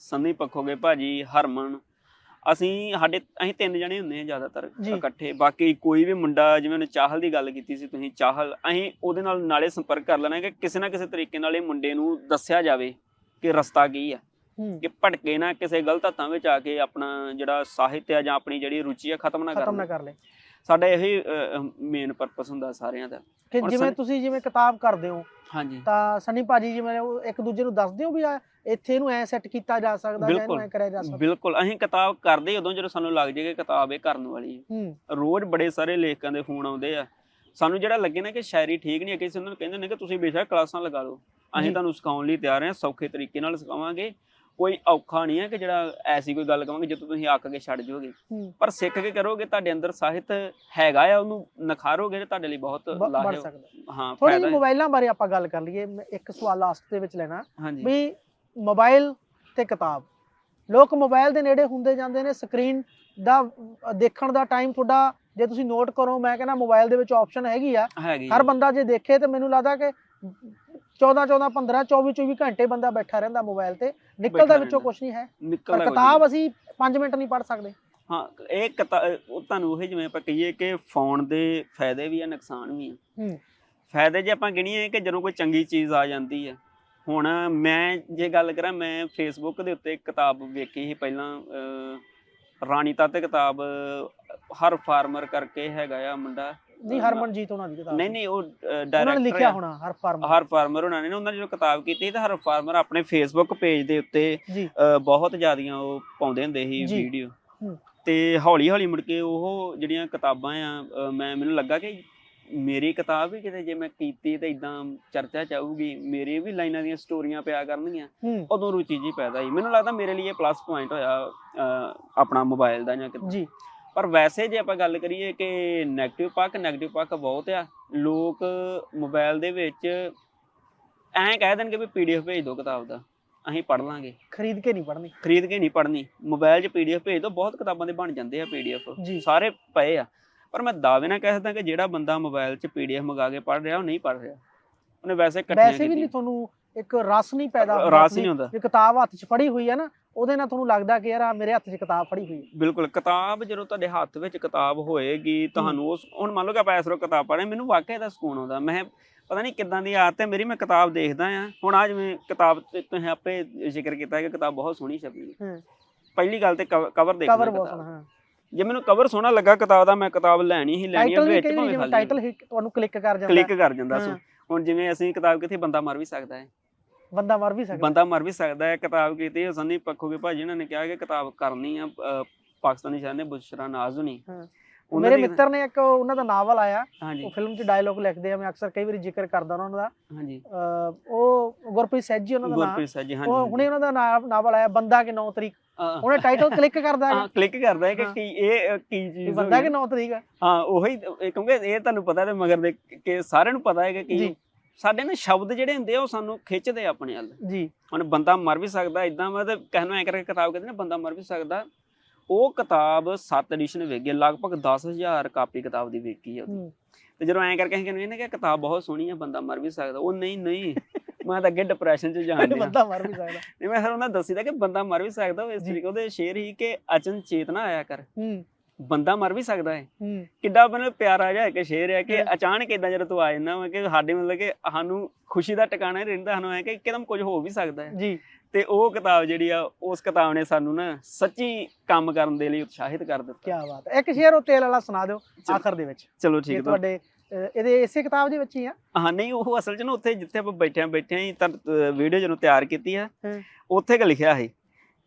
ਸੰਨੀ ਪੱਖੋਗੇ ਭਾਜੀ ਹਰਮਨ ਅਸੀਂ ਸਾਡੇ ਅਸੀਂ ਤਿੰਨ ਜਣੇ ਹੁੰਦੇ ਆ ਜ਼ਿਆਦਾਤਰ। ਇਕੱਠੇ। ਬਾਕੀ ਕੋਈ ਵੀ ਮੁੰਡਾ ਜਿਵੇਂ ਉਹਨੇ ਚਾਹਲ ਦੀ ਗੱਲ ਕੀਤੀ ਸੀ ਤੁਸੀਂ ਚਾਹਲ ਅਸੀਂ ਉਹਦੇ ਨਾਲ ਨਾਲੇ ਸੰਪਰਕ ਕਰ ਲੈਣਾ ਕਿ ਕਿਸੇ ਨਾ ਕਿਸੇ ਤਰੀਕੇ ਨਾਲ ਇਹ ਮੁੰਡੇ ਨੂੰ ਦੱਸਿਆ ਜਾਵੇ ਕਿ ਰਸਤਾ ਕੀ ਆ। ਹੂੰ। ਕਿ ਭਟਕੇ ਨਾ ਕਿਸੇ ਗਲਤ ਹੱਥਾਂ ਵਿੱਚ ਆ ਕੇ ਆਪਣਾ ਜਿਹੜਾ ਸਾਹਿਤ ਆ ਜਾਂ ਆਪਣੀ ਜਿਹੜੀ ਰੁਚੀ ਆ ਖਤਮ ਨਾ ਖਤਮ ਨਾ ਕਰ ਕਰ ਲੈ ਸਾਡਾ ਇਹੀ ਮੇਨ ਪਰਪਸ ਹੁੰਦਾ ਸਾਰਿਆਂ ਦਾ। ਹੁਣ ਜਿਵੇਂ ਸਨੀ- ਤੁਸੀਂ ਜਿਵੇਂ ਕਿਤਾਬ ਕਰਦੇ ਹੋ ਹਾਂਜੀ। ਤਾਂ ਸਨੀ ਭਾਜੀ ਜਿਵੇਂ ਉਹ ਇੱਕ ਦੂਜੇ ਨੂੰ ਦੱਸਦੇ ਹੋ ਵੀ ਆ ਇੱਥੇ ਇਹਨੂੰ ਐ ਸੈੱਟ ਕੀਤਾ ਜਾ ਸਕਦਾ ਜਾਂ ਇਹਨੂੰ ਬਿਲਕੁਲ। ਐ ਕਰਿਆ ਜਾ ਸਕਦਾ? ਬਿਲਕੁਲ ਅਸੀਂ ਕਿਤਾਬ ਕਰਦੇ ਹੀ ਉਦੋਂ ਜਦੋਂ ਸਾਨੂੰ ਲੱਗ ਜੇ ਕਿ ਕਿਤਾਬ ਇਹ ਕਰਨ ਵਾਲੀ ਹੈ। ਹੂੰ। ਰੋਜ਼ ਬੜੇ ਸਾਰੇ ਲੇਖਕਾਂ ਦੇ ਫੋਨ ਆਉਂਦੇ ਆ। ਸਾਨੂੰ ਜਿਹੜਾ ਲੱਗੇ ਨਾ ਕਿ ਸ਼ਾਇਰੀ ਠੀਕ ਨਹੀਂ ਹੈ ਕਿਸੇ ਨੂੰ ਕਹਿੰਦੇ ਨੇ ਕਿ ਤੁਸੀਂ ਬੇਸ਼ੱਕ ਕਲਾਸਾਂ ਲਗਾ ਲਓ। ਜੀ। ਅਸੀਂ ਤੁਹਾਨੂੰ ਸਿਖਾਉਣ ਲਈ ਤਿਆਰ ਹਾਂ ਸੌਖੇ ਤਰੀਕੇ ਨਾਲ ਸਿਖਾਵਾਂਗੇ। ਕੋਈ ਔਖਾ ਨਹੀਂ ਹੈ ਕਿ ਜਿਹੜਾ ਐਸੀ ਕੋਈ ਗੱਲ ਕਵਾਂਗੇ ਜਿੱਦੋਂ ਤੁਸੀਂ ਅੱਕ ਕੇ ਛੱਡ ਜਾਓਗੇ। ਪਰ ਸਿੱਖ ਕੇ ਕਰੋਗੇ ਤੁਹਾਡੇ ਅੰਦਰ ਸਾਹਿਤ ਹੈਗਾ ਆ ਉਹਨੂੰ ਨਖਾਰੋਗੇ ਤੇ ਤੁਹਾਡੇ ਲਈ ਬਹੁਤ ਲਾਹੇ ਹਾਂ ਥੋੜੀ। ਮੋਬਾਈਲਾਂ ਬਾਰੇ ਆਪਾਂ ਗੱਲ ਕਰ ਲਈਏ। ਮੈਂ ਇੱਕ ਸਵਾਲ ਲਾਸਟ ਦੇ ਵਿੱਚ ਲੈਣਾ। ਹਾਂਜੀ। ਵੀ ਮੋਬਾਈਲ ਤੇ ਕਿਤਾਬ। ਲੋਕ ਮੋਬਾਈਲ ਦੇ ਨੇੜੇ ਹੁੰਦੇ ਜਾਂਦੇ ਨੇ ਸਕਰੀਨ ਦਾ ਦੇਖਣ ਦਾ ਟਾਈਮ ਤੁਹਾਡਾ ਜੇ ਤੁਸੀਂ ਨੋਟ ਕਰੋ ਮੈਂ ਕਹਿੰਦਾ ਮੋਬਾਈਲ ਦੇ ਵਿੱਚ ਆਪਸ਼ਨ ਹੈਗੀ ਆ। ਹਰ ਬੰਦਾ ਜੇ ਦੇਖੇ ਤੇ ਮੈਨੂੰ ਲੱਗਦਾ ਕਿ 14 14 15 24 24 ਘੰਟੇ ਬੰਦਾ ਬੈਠਾ ਰਹਿੰਦਾ ਮੋਬਾਈਲ ਤੇ ਨਿਕਲਦਾ ਵਿੱਚੋਂ। ਕੁਝ ਨਹੀਂ ਹੈ। ਪਰ ਕਿਤਾਬ ਅਸੀਂ 5 ਮਿੰਟ ਨਹੀਂ ਪੜ੍ਹ ਸਕਦੇ। ਹਾਂ ਇਹ ਤੁਹਾਨੂੰ ਉਹ ਜਿਵੇਂ ਆਪਾਂ ਕਹੀਏ ਕਿ ਫੋਨ ਦੇ ਫਾਇਦੇ ਵੀ ਆ ਨੁਕਸਾਨ ਵੀ ਆ। ਫਾਇਦੇ ਜੇ ਆਪਾਂ ਗਿਣੀਏ ਕਿ ਜਦੋਂ ਕੋਈ ਚੰਗੀ ਚੀਜ਼ ਆ ਜਾਂਦੀ ਹੈ ਹੁਣ ਮੈਂ ਜੇ ਗੱਲ ਕਰਾਂ ਮੈਂ ਫੇਸਬੁੱਕ ਦੇ ਉੱਤੇ ਕਿਤਾਬ ਵੇਖੀ ਸੀ ਪਹਿਲਾਂ ਰਾਣੀ ਤੱਤ ਕਿਤਾਬ ਹਰ ਫਾਰਮਰ ਕਰਕੇ ਹੈਗਾ ਆ ਮੁੰਡਾ। ਨਹੀਂ ਹਰਮਨਜੀਤ ਉਹਨਾਂ ਦੀ ਕਿਤਾਬ ਨਹੀਂ ਨਹੀਂ ਉਹ ਉਹਨਾਂ ਨੇ ਡਾਇਰੈਕਟਰ ਲਿਖਿਆ ਹੋਣਾ ਹਰ ਫਾਰਮ ਹਰ ਫਾਰਮਰ ਉਹਨਾਂ ਨੇ ਉਹਨਾਂ ਨੇ ਜੋ ਕਿਤਾਬ ਕੀਤੀ ਤਾਂ ਹਰ ਫਾਰਮਰ ਆਪਣੇ ਫੇਸਬੁੱਕ ਪੇਜ ਦੇ ਉੱਤੇ ਬਹੁਤ ਜ਼ਿਆਦੀਆਂ ਉਹ ਪਾਉਂਦੇ ਹੁੰਦੇ ਸੀ। ਵੀਡੀਓ ਹੂੰ। ਤੇ ਹੌਲੀ ਹੌਲੀ ਮੁੜ ਕੇ ਉਹ ਜਿਹੜੀਆਂ ਕਿਤਾਬਾਂ ਆ ਮੈਂ ਮੈਨੂੰ ਲੱਗਾ ਕਿ ਮੇਰੀ ਕਿਤਾਬ ਵੀ ਕਿਤੇ ਜੇ ਮੈਂ ਕੀਤੀ ਤੇ ਇਦਾਂ ਚਰਚਾ ਚਾਹੂਗੀ ਮੇਰੇ ਵੀ ਲਾਈਨਾਂ ਦੀਆਂ ਸਟੋਰੀਆਂ ਪਿਆ ਕਰਨਗੀਆਂ ਹੂੰ। ਉਦੋਂ ਰੁਚੀ ਜੀ ਪੈਦਾ ਹੋਈ। ਮੈਨੂੰ ਲੱਗਦਾ ਮੇਰੇ ਲਈ ਇਹ ਪਲੱਸ ਪੁਆਇੰਟ ਹੋਇਆ ਆਪਣਾ ਮੋਬਾਈਲ ਦਾ ਜਾਂ ਕਿਤੇ ਜੀ। ਪਰ ਵੈਸੇ ਜੇ ਆਪਾਂ ਗੱਲ ਕਰੀਏ ਕਿ 네ਗੇਟਿਵ ਪੱਖ 네ਗੇਟਿਵ ਪੱਖ ਬਹੁਤ ਆ ਲੋਕ ਮੋਬਾਈਲ ਦੇ ਵਿੱਚ ਐਂ ਕਹਿ ਦੇਣਗੇ ਵੀ ਪੀਡੀਐਫ ਭੇਜ ਦਿਓ ਕਿਤਾਬ ਦਾ ਅਸੀਂ ਪੜ੍ਹ ਲਾਂਗੇ। ਖਰੀਦ ਕੇ ਨਹੀਂ ਪੜ੍ਹਨੀ। ਖਰੀਦ ਕੇ ਨਹੀਂ ਪੜ੍ਹਨੀ। ਮੋਬਾਈਲ 'ਚ ਪੀਡੀਐਫ ਭੇਜ ਦਿਓ ਬਹੁਤ ਕਿਤਾਬਾਂ ਦੇ ਬਣ ਜਾਂਦੇ ਆ ਪੀਡੀਐਫ ਸਾਰੇ ਪਏ ਆ। ਪਰ ਮੈਂ ਦਾਅਵੇ ਨਾਲ ਕਹਿ ਸਕਦਾ ਕਿ ਜਿਹੜਾ ਬੰਦਾ ਮੋਬਾਈਲ 'ਚ ਪੀਡੀਐਫ ਮੰਗਾ ਕੇ ਪੜ੍ਹ ਰਿਹਾ ਉਹ ਨਹੀਂ ਪੜ੍ਹ ਰਿਹਾ। ਉਹਨੇ ਵੈਸੇ ਇਕੱਠੀਆਂ ਵੈਸੇ ਵੀ ਨਹੀਂ। ਤੁਹਾਨੂੰ ਇੱਕ ਰਸ ਨਹੀਂ ਪੈਦਾ ਰਾਸ ਨਹੀਂ ਹੁੰਦਾ। ਜੇ ਕਿਤਾਬ ਹੱਥ 'ਚ ਫੜੀ ਹੋਈ ਹੈ ਨਾ ਉਹਦੇ ਨਾਲ ਤੁਹਾਨੂੰ ਲੱਗਦਾ ਕਿ ਯਾਰ ਆਹ ਮੇਰੇ ਹੱਥ 'ਚ ਕਿਤਾਬ ਫੜੀ ਹੋਈ ਹੈ ਬਿਲਕੁਲ ਕਿਤਾਬ ਜਦੋਂ ਤੁਹਾਡੇ ਹੱਥ ਵਿੱਚ ਕਿਤਾਬ ਹੋਏਗੀ ਤੁਹਾਨੂੰ ਉਸ ਹੁਣ ਮੰਨ ਲਓ ਕਿ ਆਪਾਂ ਇਸ ਰੋ ਕਿਤਾਬ ਪੜ੍ਹੇ ਮੈਨੂੰ ਵਾਕਿਆ ਦਾ ਸਕੂਨ ਆਉਂਦਾ। ਮੈਂ ਪਤਾ ਨਹੀਂ ਕਿੱਦਾਂ ਦੀ ਆਦਤ ਹੈ ਮੇਰੀ ਮੈਂ ਕਿਤਾਬ ਦੇਖਦਾ ਆ ਹੁਣ ਆ ਜਿਵੇਂ ਕਿਤਾਬ ਤੇ ਤੁਸੀਂ ਆਪੇ ਜ਼ਿਕਰ ਕੀਤਾ ਕਿ ਕਿਤਾਬ ਬਹੁਤ ਸੋਹਣੀ ਛਪੀ ਹੈ ਹੂੰ। ਪਹਿਲੀ ਗੱਲ ਤੇ ਕਵਰ ਦੇਖਣਾ ਕਵਰ ਬਹੁਤ। ਸੋਹਣਾ ਹਾਂ। ਜੇ ਮੈਨੂੰ ਕਵਰ ਸੋਹਣਾ ਲੱਗਾ ਕਿਤਾਬ ਦਾ ਮੈਂ ਕਿਤਾਬ ਲੈਣੀ ਹੀ ਲੈਣੀ ਆ ਵੀ ਵਿੱਚ ਭਾਵੇਂ ਟਾਈਟਲ ਤੁਹਾਨੂੰ ਕਲਿੱਕ ਕਰ ਜਾਂਦਾ। ਕਲਿੱਕ ਕਰ ਜਾਂਦਾ ਸੋ ਹਾਂ। ਹੁਣ ਜਿਵੇਂ ਅਸੀਂ ਕਿਤਾਬ ਕਿਤੇ ਬੰਦਾ ਮਰ ਵੀ ਸਕਦਾ ਹੈ। ਬੰਦਾ ਮਰ ਵੀ ਸਕਦਾ। ਬੰਦਾ ਮਰ ਵੀ ਸਕਦਾ ਹੈ ਕਿਤਾਬ ਕੀਤੀ ਸੰਨੀ ਪੱਖੋਗੇ ਭਾਜੀ ਇਹਨਾਂ ਨੇ ਕਿਹਾ ਕਿ ਕਿਤਾਬ ਕਰਨੀ ਆ ਪਾਕਿਸਤਾਨੀ ਸ਼ਾਇਰ ਨੇ ਬੁਸ਼ਰਾ ਨਾਜ਼ੁਨੀ। ਹਾਂ। ਉਹਨਾਂ ਮੇਰੇ ਮਿੱਤਰ ਨੇ ਇੱਕ ਉਹਨਾਂ ਦਾ ਨਾਵਲ ਆਇਆ। ਉਹ ਫਿਲਮ 'ਚ ਡਾਇਲੋਗ ਲਿਖਦੇ ਆ ਮੈਂ ਅਕਸਰ ਕਈ ਵਾਰੀ ਜ਼ਿਕਰ ਕਰਦਾ ਉਹਨਾਂ ਦਾ। ਹਾਂਜੀ। ਉਹ ਗੁਰਪ੍ਰੀਤ ਸੈਜੀ ਉਹਨਾਂ ਦਾ ਨਾਮ। ਗੁਰਪ੍ਰੀਤ ਸਾਹਿਬ ਜੀ ਉਹ ਹਾਂਜੀ। ਹੁਣੇ ਉਹਨਾਂ ਦਾ ਨਾਵਲ ਆਇਆ ਬੰਦਾ ਕਿ 9 ਤਰੀਕ। ਉਹਨੇ ਟਾਈਟਲ ਕਲਿੱਕ ਕਰਦਾ ਹੈ ਕਲਿੱਕ ਕਰਦਾ ਹੈ ਕਿ। ਕੀ ਇਹ ਕੀ ਚੀਜ਼ ਬੰਦਾ ਕਿ ਹੈ। 9 ਤਰੀਕ ਹੈ। ਉਹੀ ਕਿਉਂਕਿ ਇਹ ਤੁਹਾਨੂੰ ਪਤਾ ਤੇ ਮਗਰ ਦੇ ਕਿ ਸਾਰਿਆਂ ਨੂੰ ਪਤਾ ਹੈ ਕਿ ਕੀ। ਸਾਡੇ ਨਾ ਸ਼ਬਦ ਜਿਹੜੇ ਹੁੰਦੇ ਆ ਉਹ ਸਾਨੂੰ ਖਿੱਚਦੇ ਆ ਆਪਣੇ ਵੱਲ। ਜੀ। ਹੁਣ ਬੰਦਾ ਮਰ ਵੀ ਸਕਦਾ ਇਦਾਂ ਮਤਲਬ ਕਹਿਣ ਨੂੰ ਐ ਕਰਕੇ ਕਿਤਾਬ ਕਹਿੰਦੇ ਨੇ ਬੰਦਾ ਮਰ ਵੀ ਸਕਦਾ। ਉਹ ਕਿਤਾਬ 7 ਐਡੀਸ਼ਨ ਵੇਗੀ ਲਗਭਗ 10000 ਕਾਪੀ ਕਿਤਾਬ ਦੀ ਵੇਚੀ ਆ ਉਹਦੀ। ਤੇ ਜਦੋਂ ਐਂ ਕਰਕੇ ਅਸੀਂ ਕਹਿੰਦੇ ਨੇ ਕਿ ਕਿਤਾਬ ਬਹੁਤ ਸੋਹਣੀ ਆ ਬੰਦਾ ਮਰ ਵੀ ਸਕਦਾ। ਉਹ ਨਹੀਂ ਨਹੀਂ। ਮੈਂ ਤਾਂ ਅੱਗੇ ਡਿਪਰੈਸ਼ਨ 'ਚ ਜਾਣ ਡਿਆ ਬੰਦਾ ਮਰ ਵੀ ਸਕਦਾ। ਨਹੀਂ ਮੈਂ ਫਿਰ ਉਹਨਾਂ ਦੱਸੀਦਾ ਕਿ ਬੰਦਾ ਮਰ ਵੀ ਸਕਦਾ ਉਹ ਇਸ। ਤਰੀਕੇ ਉਹਦੇ ਸ਼ੇਰ ਹੀ ਕਿ ਅਚਨ ਚੇਤਨਾ ਆਇਆ ਕਰ। ਹੂੰ। ਬੰਦਾ ਮਰ ਵੀ ਸਕਦਾ ਹੈ। ਹੂੰ। ਕਿੱਡਾ ਮਤਲਬ ਪਿਆਰਾ ਜਿਹਾ ਇੱਕ ਸ਼ੇਰ ਹੈ ਕਿ ਹਾਂ। ਅਚਾਨਕ ਇਦਾਂ ਜਦੋਂ ਤੂੰ ਆ ਜਾਂਦਾ ਵਾ ਕਿ ਸਾਡੇ ਮਤਲਬ ਕਿ ਸਾਨੂੰ ਖੁਸ਼ੀ ਦਾ ਟਿਕਾਣਾ ਹੀ ਰਹਿੰਦਾ ਸਾਨੂੰ ਐ ਕਿ ਇੱਕਦਮ ਕੁਝ ਹੋ ਵੀ ਸਕਦਾ ਹੈ। ਜੀ। ਤੇ ਉਹ ਕਿਤਾਬ ਜਿਹੜੀ ਆ ਉਸ ਕਿਤਾਬ ਨੇ ਸਾਨੂੰ ਨਾ ਸੱਚੀ ਕੰਮ ਕਰਨ ਦੇ ਲਈ ਉਤਸ਼ਾਹਿਤ ਕਰ ਕੀ ਦਿੱਤਾ ਬਾਤ ਹੈ। ਇੱਕ ਸ਼ੇਰ ਉਹ ਤੇਲ ਵਾਲਾ ਸੁਣਾ ਦਿਓ। ਆਖਰ ਦੇ ਵਿੱਚ। ਚਲੋ ਠੀਕ ਹੈ ਤੁਹਾਡੇ ਇਹਦੇ ਇਸੇ ਕਿਤਾਬ ਦੇ ਵਿੱਚ ਹੀ ਆ? ਹਾਂ ਨਹੀਂ ਉਹ ਅਸਲ 'ਚ ਨਾ ਉੱਥੇ ਜਿੱਥੇ ਆਪਾਂ ਬੈਠੇ ਆ ਬੈਠੇ ਹੀ ਤਾਂ ਵੀਡੀਓ ਜਦੋਂ ਤਿਆਰ ਕੀਤੀ ਆ ਹਾਂ। ਉੱਥੇ ਕ ਲਿਖਿਆ ਸੀ।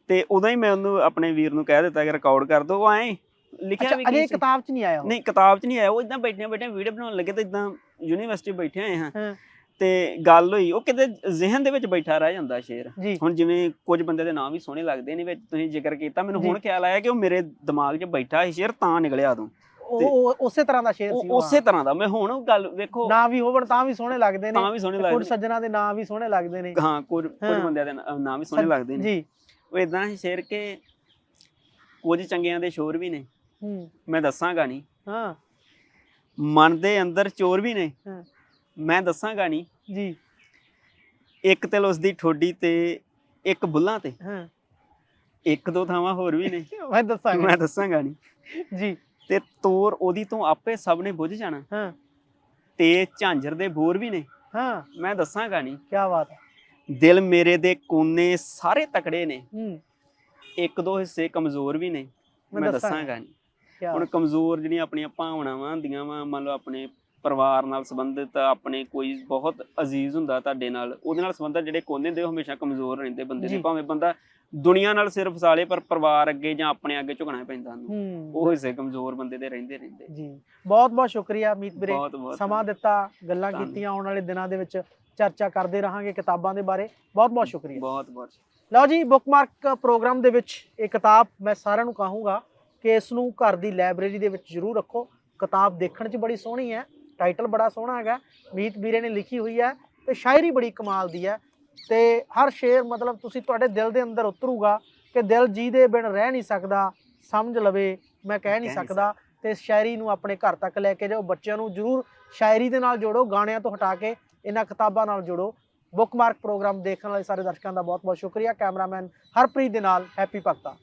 ਤੇ ਉਦੋਂ ਹੀ ਮੈਂ ਉਹਨੂੰ ਆਪਣੇ ਵੀਰ ਨੂੰ ਕਹਿ ਦਿੱਤਾ ਕਿ ਰਿਕਾਰਡ ਕਰ ਦੋ ਉਹ ਐਂ ਲਿਖਿਆ ਵੀ ਅਜੇ। ਕਿਤਾਬ 'ਚ ਨਹੀਂ ਆਇਆ ਨਹੀਂ ਕਿਤਾਬ 'ਚ ਨਹੀਂ ਆਇਆ। ਉਹ ਇਦਾਂ ਬੈਠਿਆਂ ਬੈਠਿਆਂ ਵੀਡੀਓ ਬਣਾਉਣ ਲੱਗੇ ਤਾਂ ਇਦਾਂ ਯੂਨੀਵਰਸਿਟੀ ਬੈਠੇ ਆਏ ਹਾਂ। ਤੇ ਗੱਲ ਹੋਈ ਉਹ ਕਿਤੇ ਜ਼ਿਹਨ ਦੇ ਵਿੱਚ ਬੈਠਾ ਰਹਿ ਜਾਂਦਾ ਸ਼ੇਰ। ਹੁਣ ਜਿਵੇਂ ਕੁਝ ਬੰਦੇ ਦੇ ਨਾਮ ਵੀ ਸੋਹਣੇ ਲੱਗਦੇ ਨੇ ਵਿੱਚ ਤੁਸੀਂ ਜ਼ਿਕਰ ਕੀਤਾ ਮੈਨੂੰ। ਹੁਣ ਖਿਆਲ ਆਇਆ ਕਿ ਉਹ ਮੇਰੇ ਦਿਮਾਗ 'ਚ ਬੈਠਾ ਸੀ ਸ਼ੇਰ ਤਾਂ ਨਿਕਲਿਆ ਉਦੋਂ। ਉਹ ਉਸੇ ਤਰ੍ਹਾਂ ਦਾ ਸ਼ੇਰ ਸੀ ਉਸੇ ਤਰ੍ਹਾਂ ਦਾ। ਮੈਂ ਹੁਣ ਉਹ ਗੱਲ ਵੇਖੋ। ਨਾ ਵੀ ਹੋਵਣ ਤਾਂ ਵੀ ਸੋਹਣੇ ਲੱਗਦੇ ਨੇ। ਤਾਂ ਵੀ ਸੋਹਣੇ ਕੁਝ ਲੱਗਦੇ ਸੱਜਣਾ ਦੇ ਨਾਂ ਵੀ ਸੋਹਣੇ ਲੱਗਦੇ ਨੇ। ਹਾਂ ਕੁਝ ਕੁਝ। ਬੰਦਿਆਂ ਦੇ ਨਾ- ਨਾਮ ਵੀ ਸੋਹਣੇ ਲੱਗਦੇ ਨੇ। ਜੀ। ਉਹ ਇਦਾਂ ਹੀ ਸ਼ੇਰ ਕਿ ਕੁਝ ਚੰਗਿਆਂ ਦੇ ਸ਼ੋਰ ਵੀ ਨੇ। ਹੂੰ। ਮੈਂ ਦੱਸਾਂਗਾ ਨਹੀਂ ਹਾਂ। ਮਨ ਦੇ ਅੰਦਰ ਚੋਰ ਵੀ ਨੇ। ਹਾਂ। ਮੈਂ ਦੱਸਾਂਗਾ ਨਹੀਂ ਜੀ। ਇੱਕ ਤਿਲ ਉਸ ਦੀ ਠੋਡੀ ਤੇ ਇੱਕ ਬੁੱਲਾਂ ਤੇ। ਹਾਂ। ਇੱਕ ਦੋ ਥਾਵਾਂ ਹੋਰ ਵੀ ਨੇ। ਮੈਂ ਦੱਸਾਂਗਾ। ਮੈਂ ਦੱਸਾਂਗਾ ਨਹੀਂ ਜੀ। ਤੇ ਤੋਰ ਉਹਦੀ ਤੋਂ ਆਪੇ ਸਭ ਨੇ ਬੁੱਝ ਜਾਣਾ। ਹਾਂ। ਤੇ ਝਾਂਜਰ ਦੇ ਬੋਰ ਵੀ ਨੇ। ਹਾਂ। ਮੈਂ ਦੱਸਾਂਗਾ ਨਹੀਂ ਕੀ ਬਾਤ ਹੈ। ਦਿਲ ਮੇਰੇ ਦੇ ਕੋਨੇ ਸਾਰੇ ਤਕੜੇ ਨੇ। ਹੂੰ। ਇੱਕ ਦੋ ਹਿੱਸੇ ਕਮਜ਼ੋਰ ਵੀ ਨੇ। ਮੈਂ ਦੱਸਾਂਗਾ। ਨਹੀਂ ਹੁਣ ਕਮਜ਼ੋਰ ਜਿਹੜੀਆਂ ਆਪਣੀਆਂ ਭਾਵਨਾਵਾਂ ਹੁੰਦੀਆਂ ਵਾ ਮੰਨ ਲਓ ਆਪਣੇ ਪਰਿਵਾਰ ਨਾਲ ਸੰਬੰਧਿਤ ਆਪਣੇ ਕੋਈ ਬਹੁਤ ਅਜ਼ੀਜ਼ ਹੁੰਦਾ ਤੁਹਾਡੇ ਨਾਲ ਉਹਦੇ ਨਾਲ ਸੰਬੰਧਿਤ ਜਿਹੜੇ ਕੋਨੇ ਉਹ ਹਮੇਸ਼ਾ ਕਮਜ਼ੋਰ ਰਹਿੰਦੇ ਬੰਦੇ। ਦੇ। ਭਾਵੇਂ ਬੰਦਾ ਦੁਨੀਆ ਨਾਲ ਸਿਰ ਫਸਾਲੇ ਪਰ ਪਰਿਵਾਰ ਅੱਗੇ ਜਾਂ ਆਪਣੇ ਅੱਗੇ ਝੁਕਣਾ ਪੈਂਦਾ ਹੂੰ। ਉਹ ਹਿੱਸੇ ਕਮਜ਼ੋਰ ਬੰਦੇ ਦੇ ਰਹਿੰਦੇ ਰਹਿੰਦੇ। ਜੀ। ਬਹੁਤ ਬਹੁਤ ਸ਼ੁਕਰੀਆ ਮੀਤ ਵੀਰੇ। ਸਮਾਂ ਦਿੱਤਾ ਗੱਲਾਂ ਕੀਤੀਆਂ ਆਉਣ ਵਾਲੇ ਦਿਨਾਂ ਦੇ ਵਿੱਚ ਚਰਚਾ ਕਰਦੇ ਰਹਾਂਗੇ ਕਿਤਾਬਾਂ ਦੇ ਬਾਰੇ। ਬਹੁਤ ਬਹੁਤ ਸ਼ੁਕਰੀਆ। ਬਹੁਤ ਬਹੁਤ। ਲਓ ਜੀ ਬੁੱਕਮਾਰਕ ਪ੍ਰੋਗਰਾਮ ਦੇ ਵਿੱਚ ਇਹ ਕਿਤਾਬ ਮੈਂ ਸਾਰਿਆਂ ਨੂੰ ਕਹੂੰਗਾ। ਕਿ ਇਸ ਨੂੰ ਘਰ ਦੀ ਲਾਇਬ੍ਰੇਰੀ ਦੇ ਵਿੱਚ ਜ਼ਰੂਰ ਰੱਖੋ। ਕਿਤਾਬ ਦੇਖਣ 'ਚ ਬੜੀ ਸੋਹਣੀ ਹੈ ਟਾਈਟਲ ਬੜਾ ਸੋਹਣਾ ਹੈਗਾ ਮੀਤ ਵੀਰੇ ਨੇ ਲਿਖੀ ਹੋਈ ਹੈ ਤੇ ਸ਼ਾਇਰੀ ਬੜੀ ਕਮਾਲ ਦੀ ਹੈ ਤੇ ਹਰ ਸ਼ੇਰ ਮਤਲਬ ਤੁਸੀਂ ਤੁਹਾਡੇ ਦਿਲ ਦੇ ਅੰਦਰ ਉਤਰੂਗਾ ਕਿ ਦਿਲ ਜੀ ਦੇ ਬਿਨ ਰਹਿ ਨਹੀਂ ਸਕਦਾ ਸਮਝ ਲਵੇ ਮੈਂ ਕਹਿ ਨਹੀਂ ਸਕਦਾ ਤੇ ਇਸ ਸ਼ਾਇਰੀ ਨੂੰ ਆਪਣੇ ਘਰ ਤੱਕ ਲੈ ਕੇ ਜਾਓ ਬੱਚਿਆਂ ਨੂੰ ਜ਼ਰੂਰ ਸ਼ਾਇਰੀ ਦੇ ਨਾਲ ਜੋੜੋ ਗਾਣਿਆਂ ਤੋਂ ਹਟਾ ਕੇ ਇਹਨਾਂ ਕਿਤਾਬਾਂ ਨਾਲ ਜੋੜੋ। ਬੁੱਕਮਾਰਕ ਪ੍ਰੋਗਰਾਮ ਦੇਖਣ ਵਾਲੇ ਸਾਰੇ ਦਰਸ਼ਕਾਂ ਦਾ ਬਹੁਤ ਬਹੁਤ ਸ਼ੁਕਰੀਆ। ਕੈਮਰਾਮੈਨ ਹਰਪ੍ਰੀਤ ਦੇ ਨਾਲ ਹੈਪੀ ਭਗਤਾ।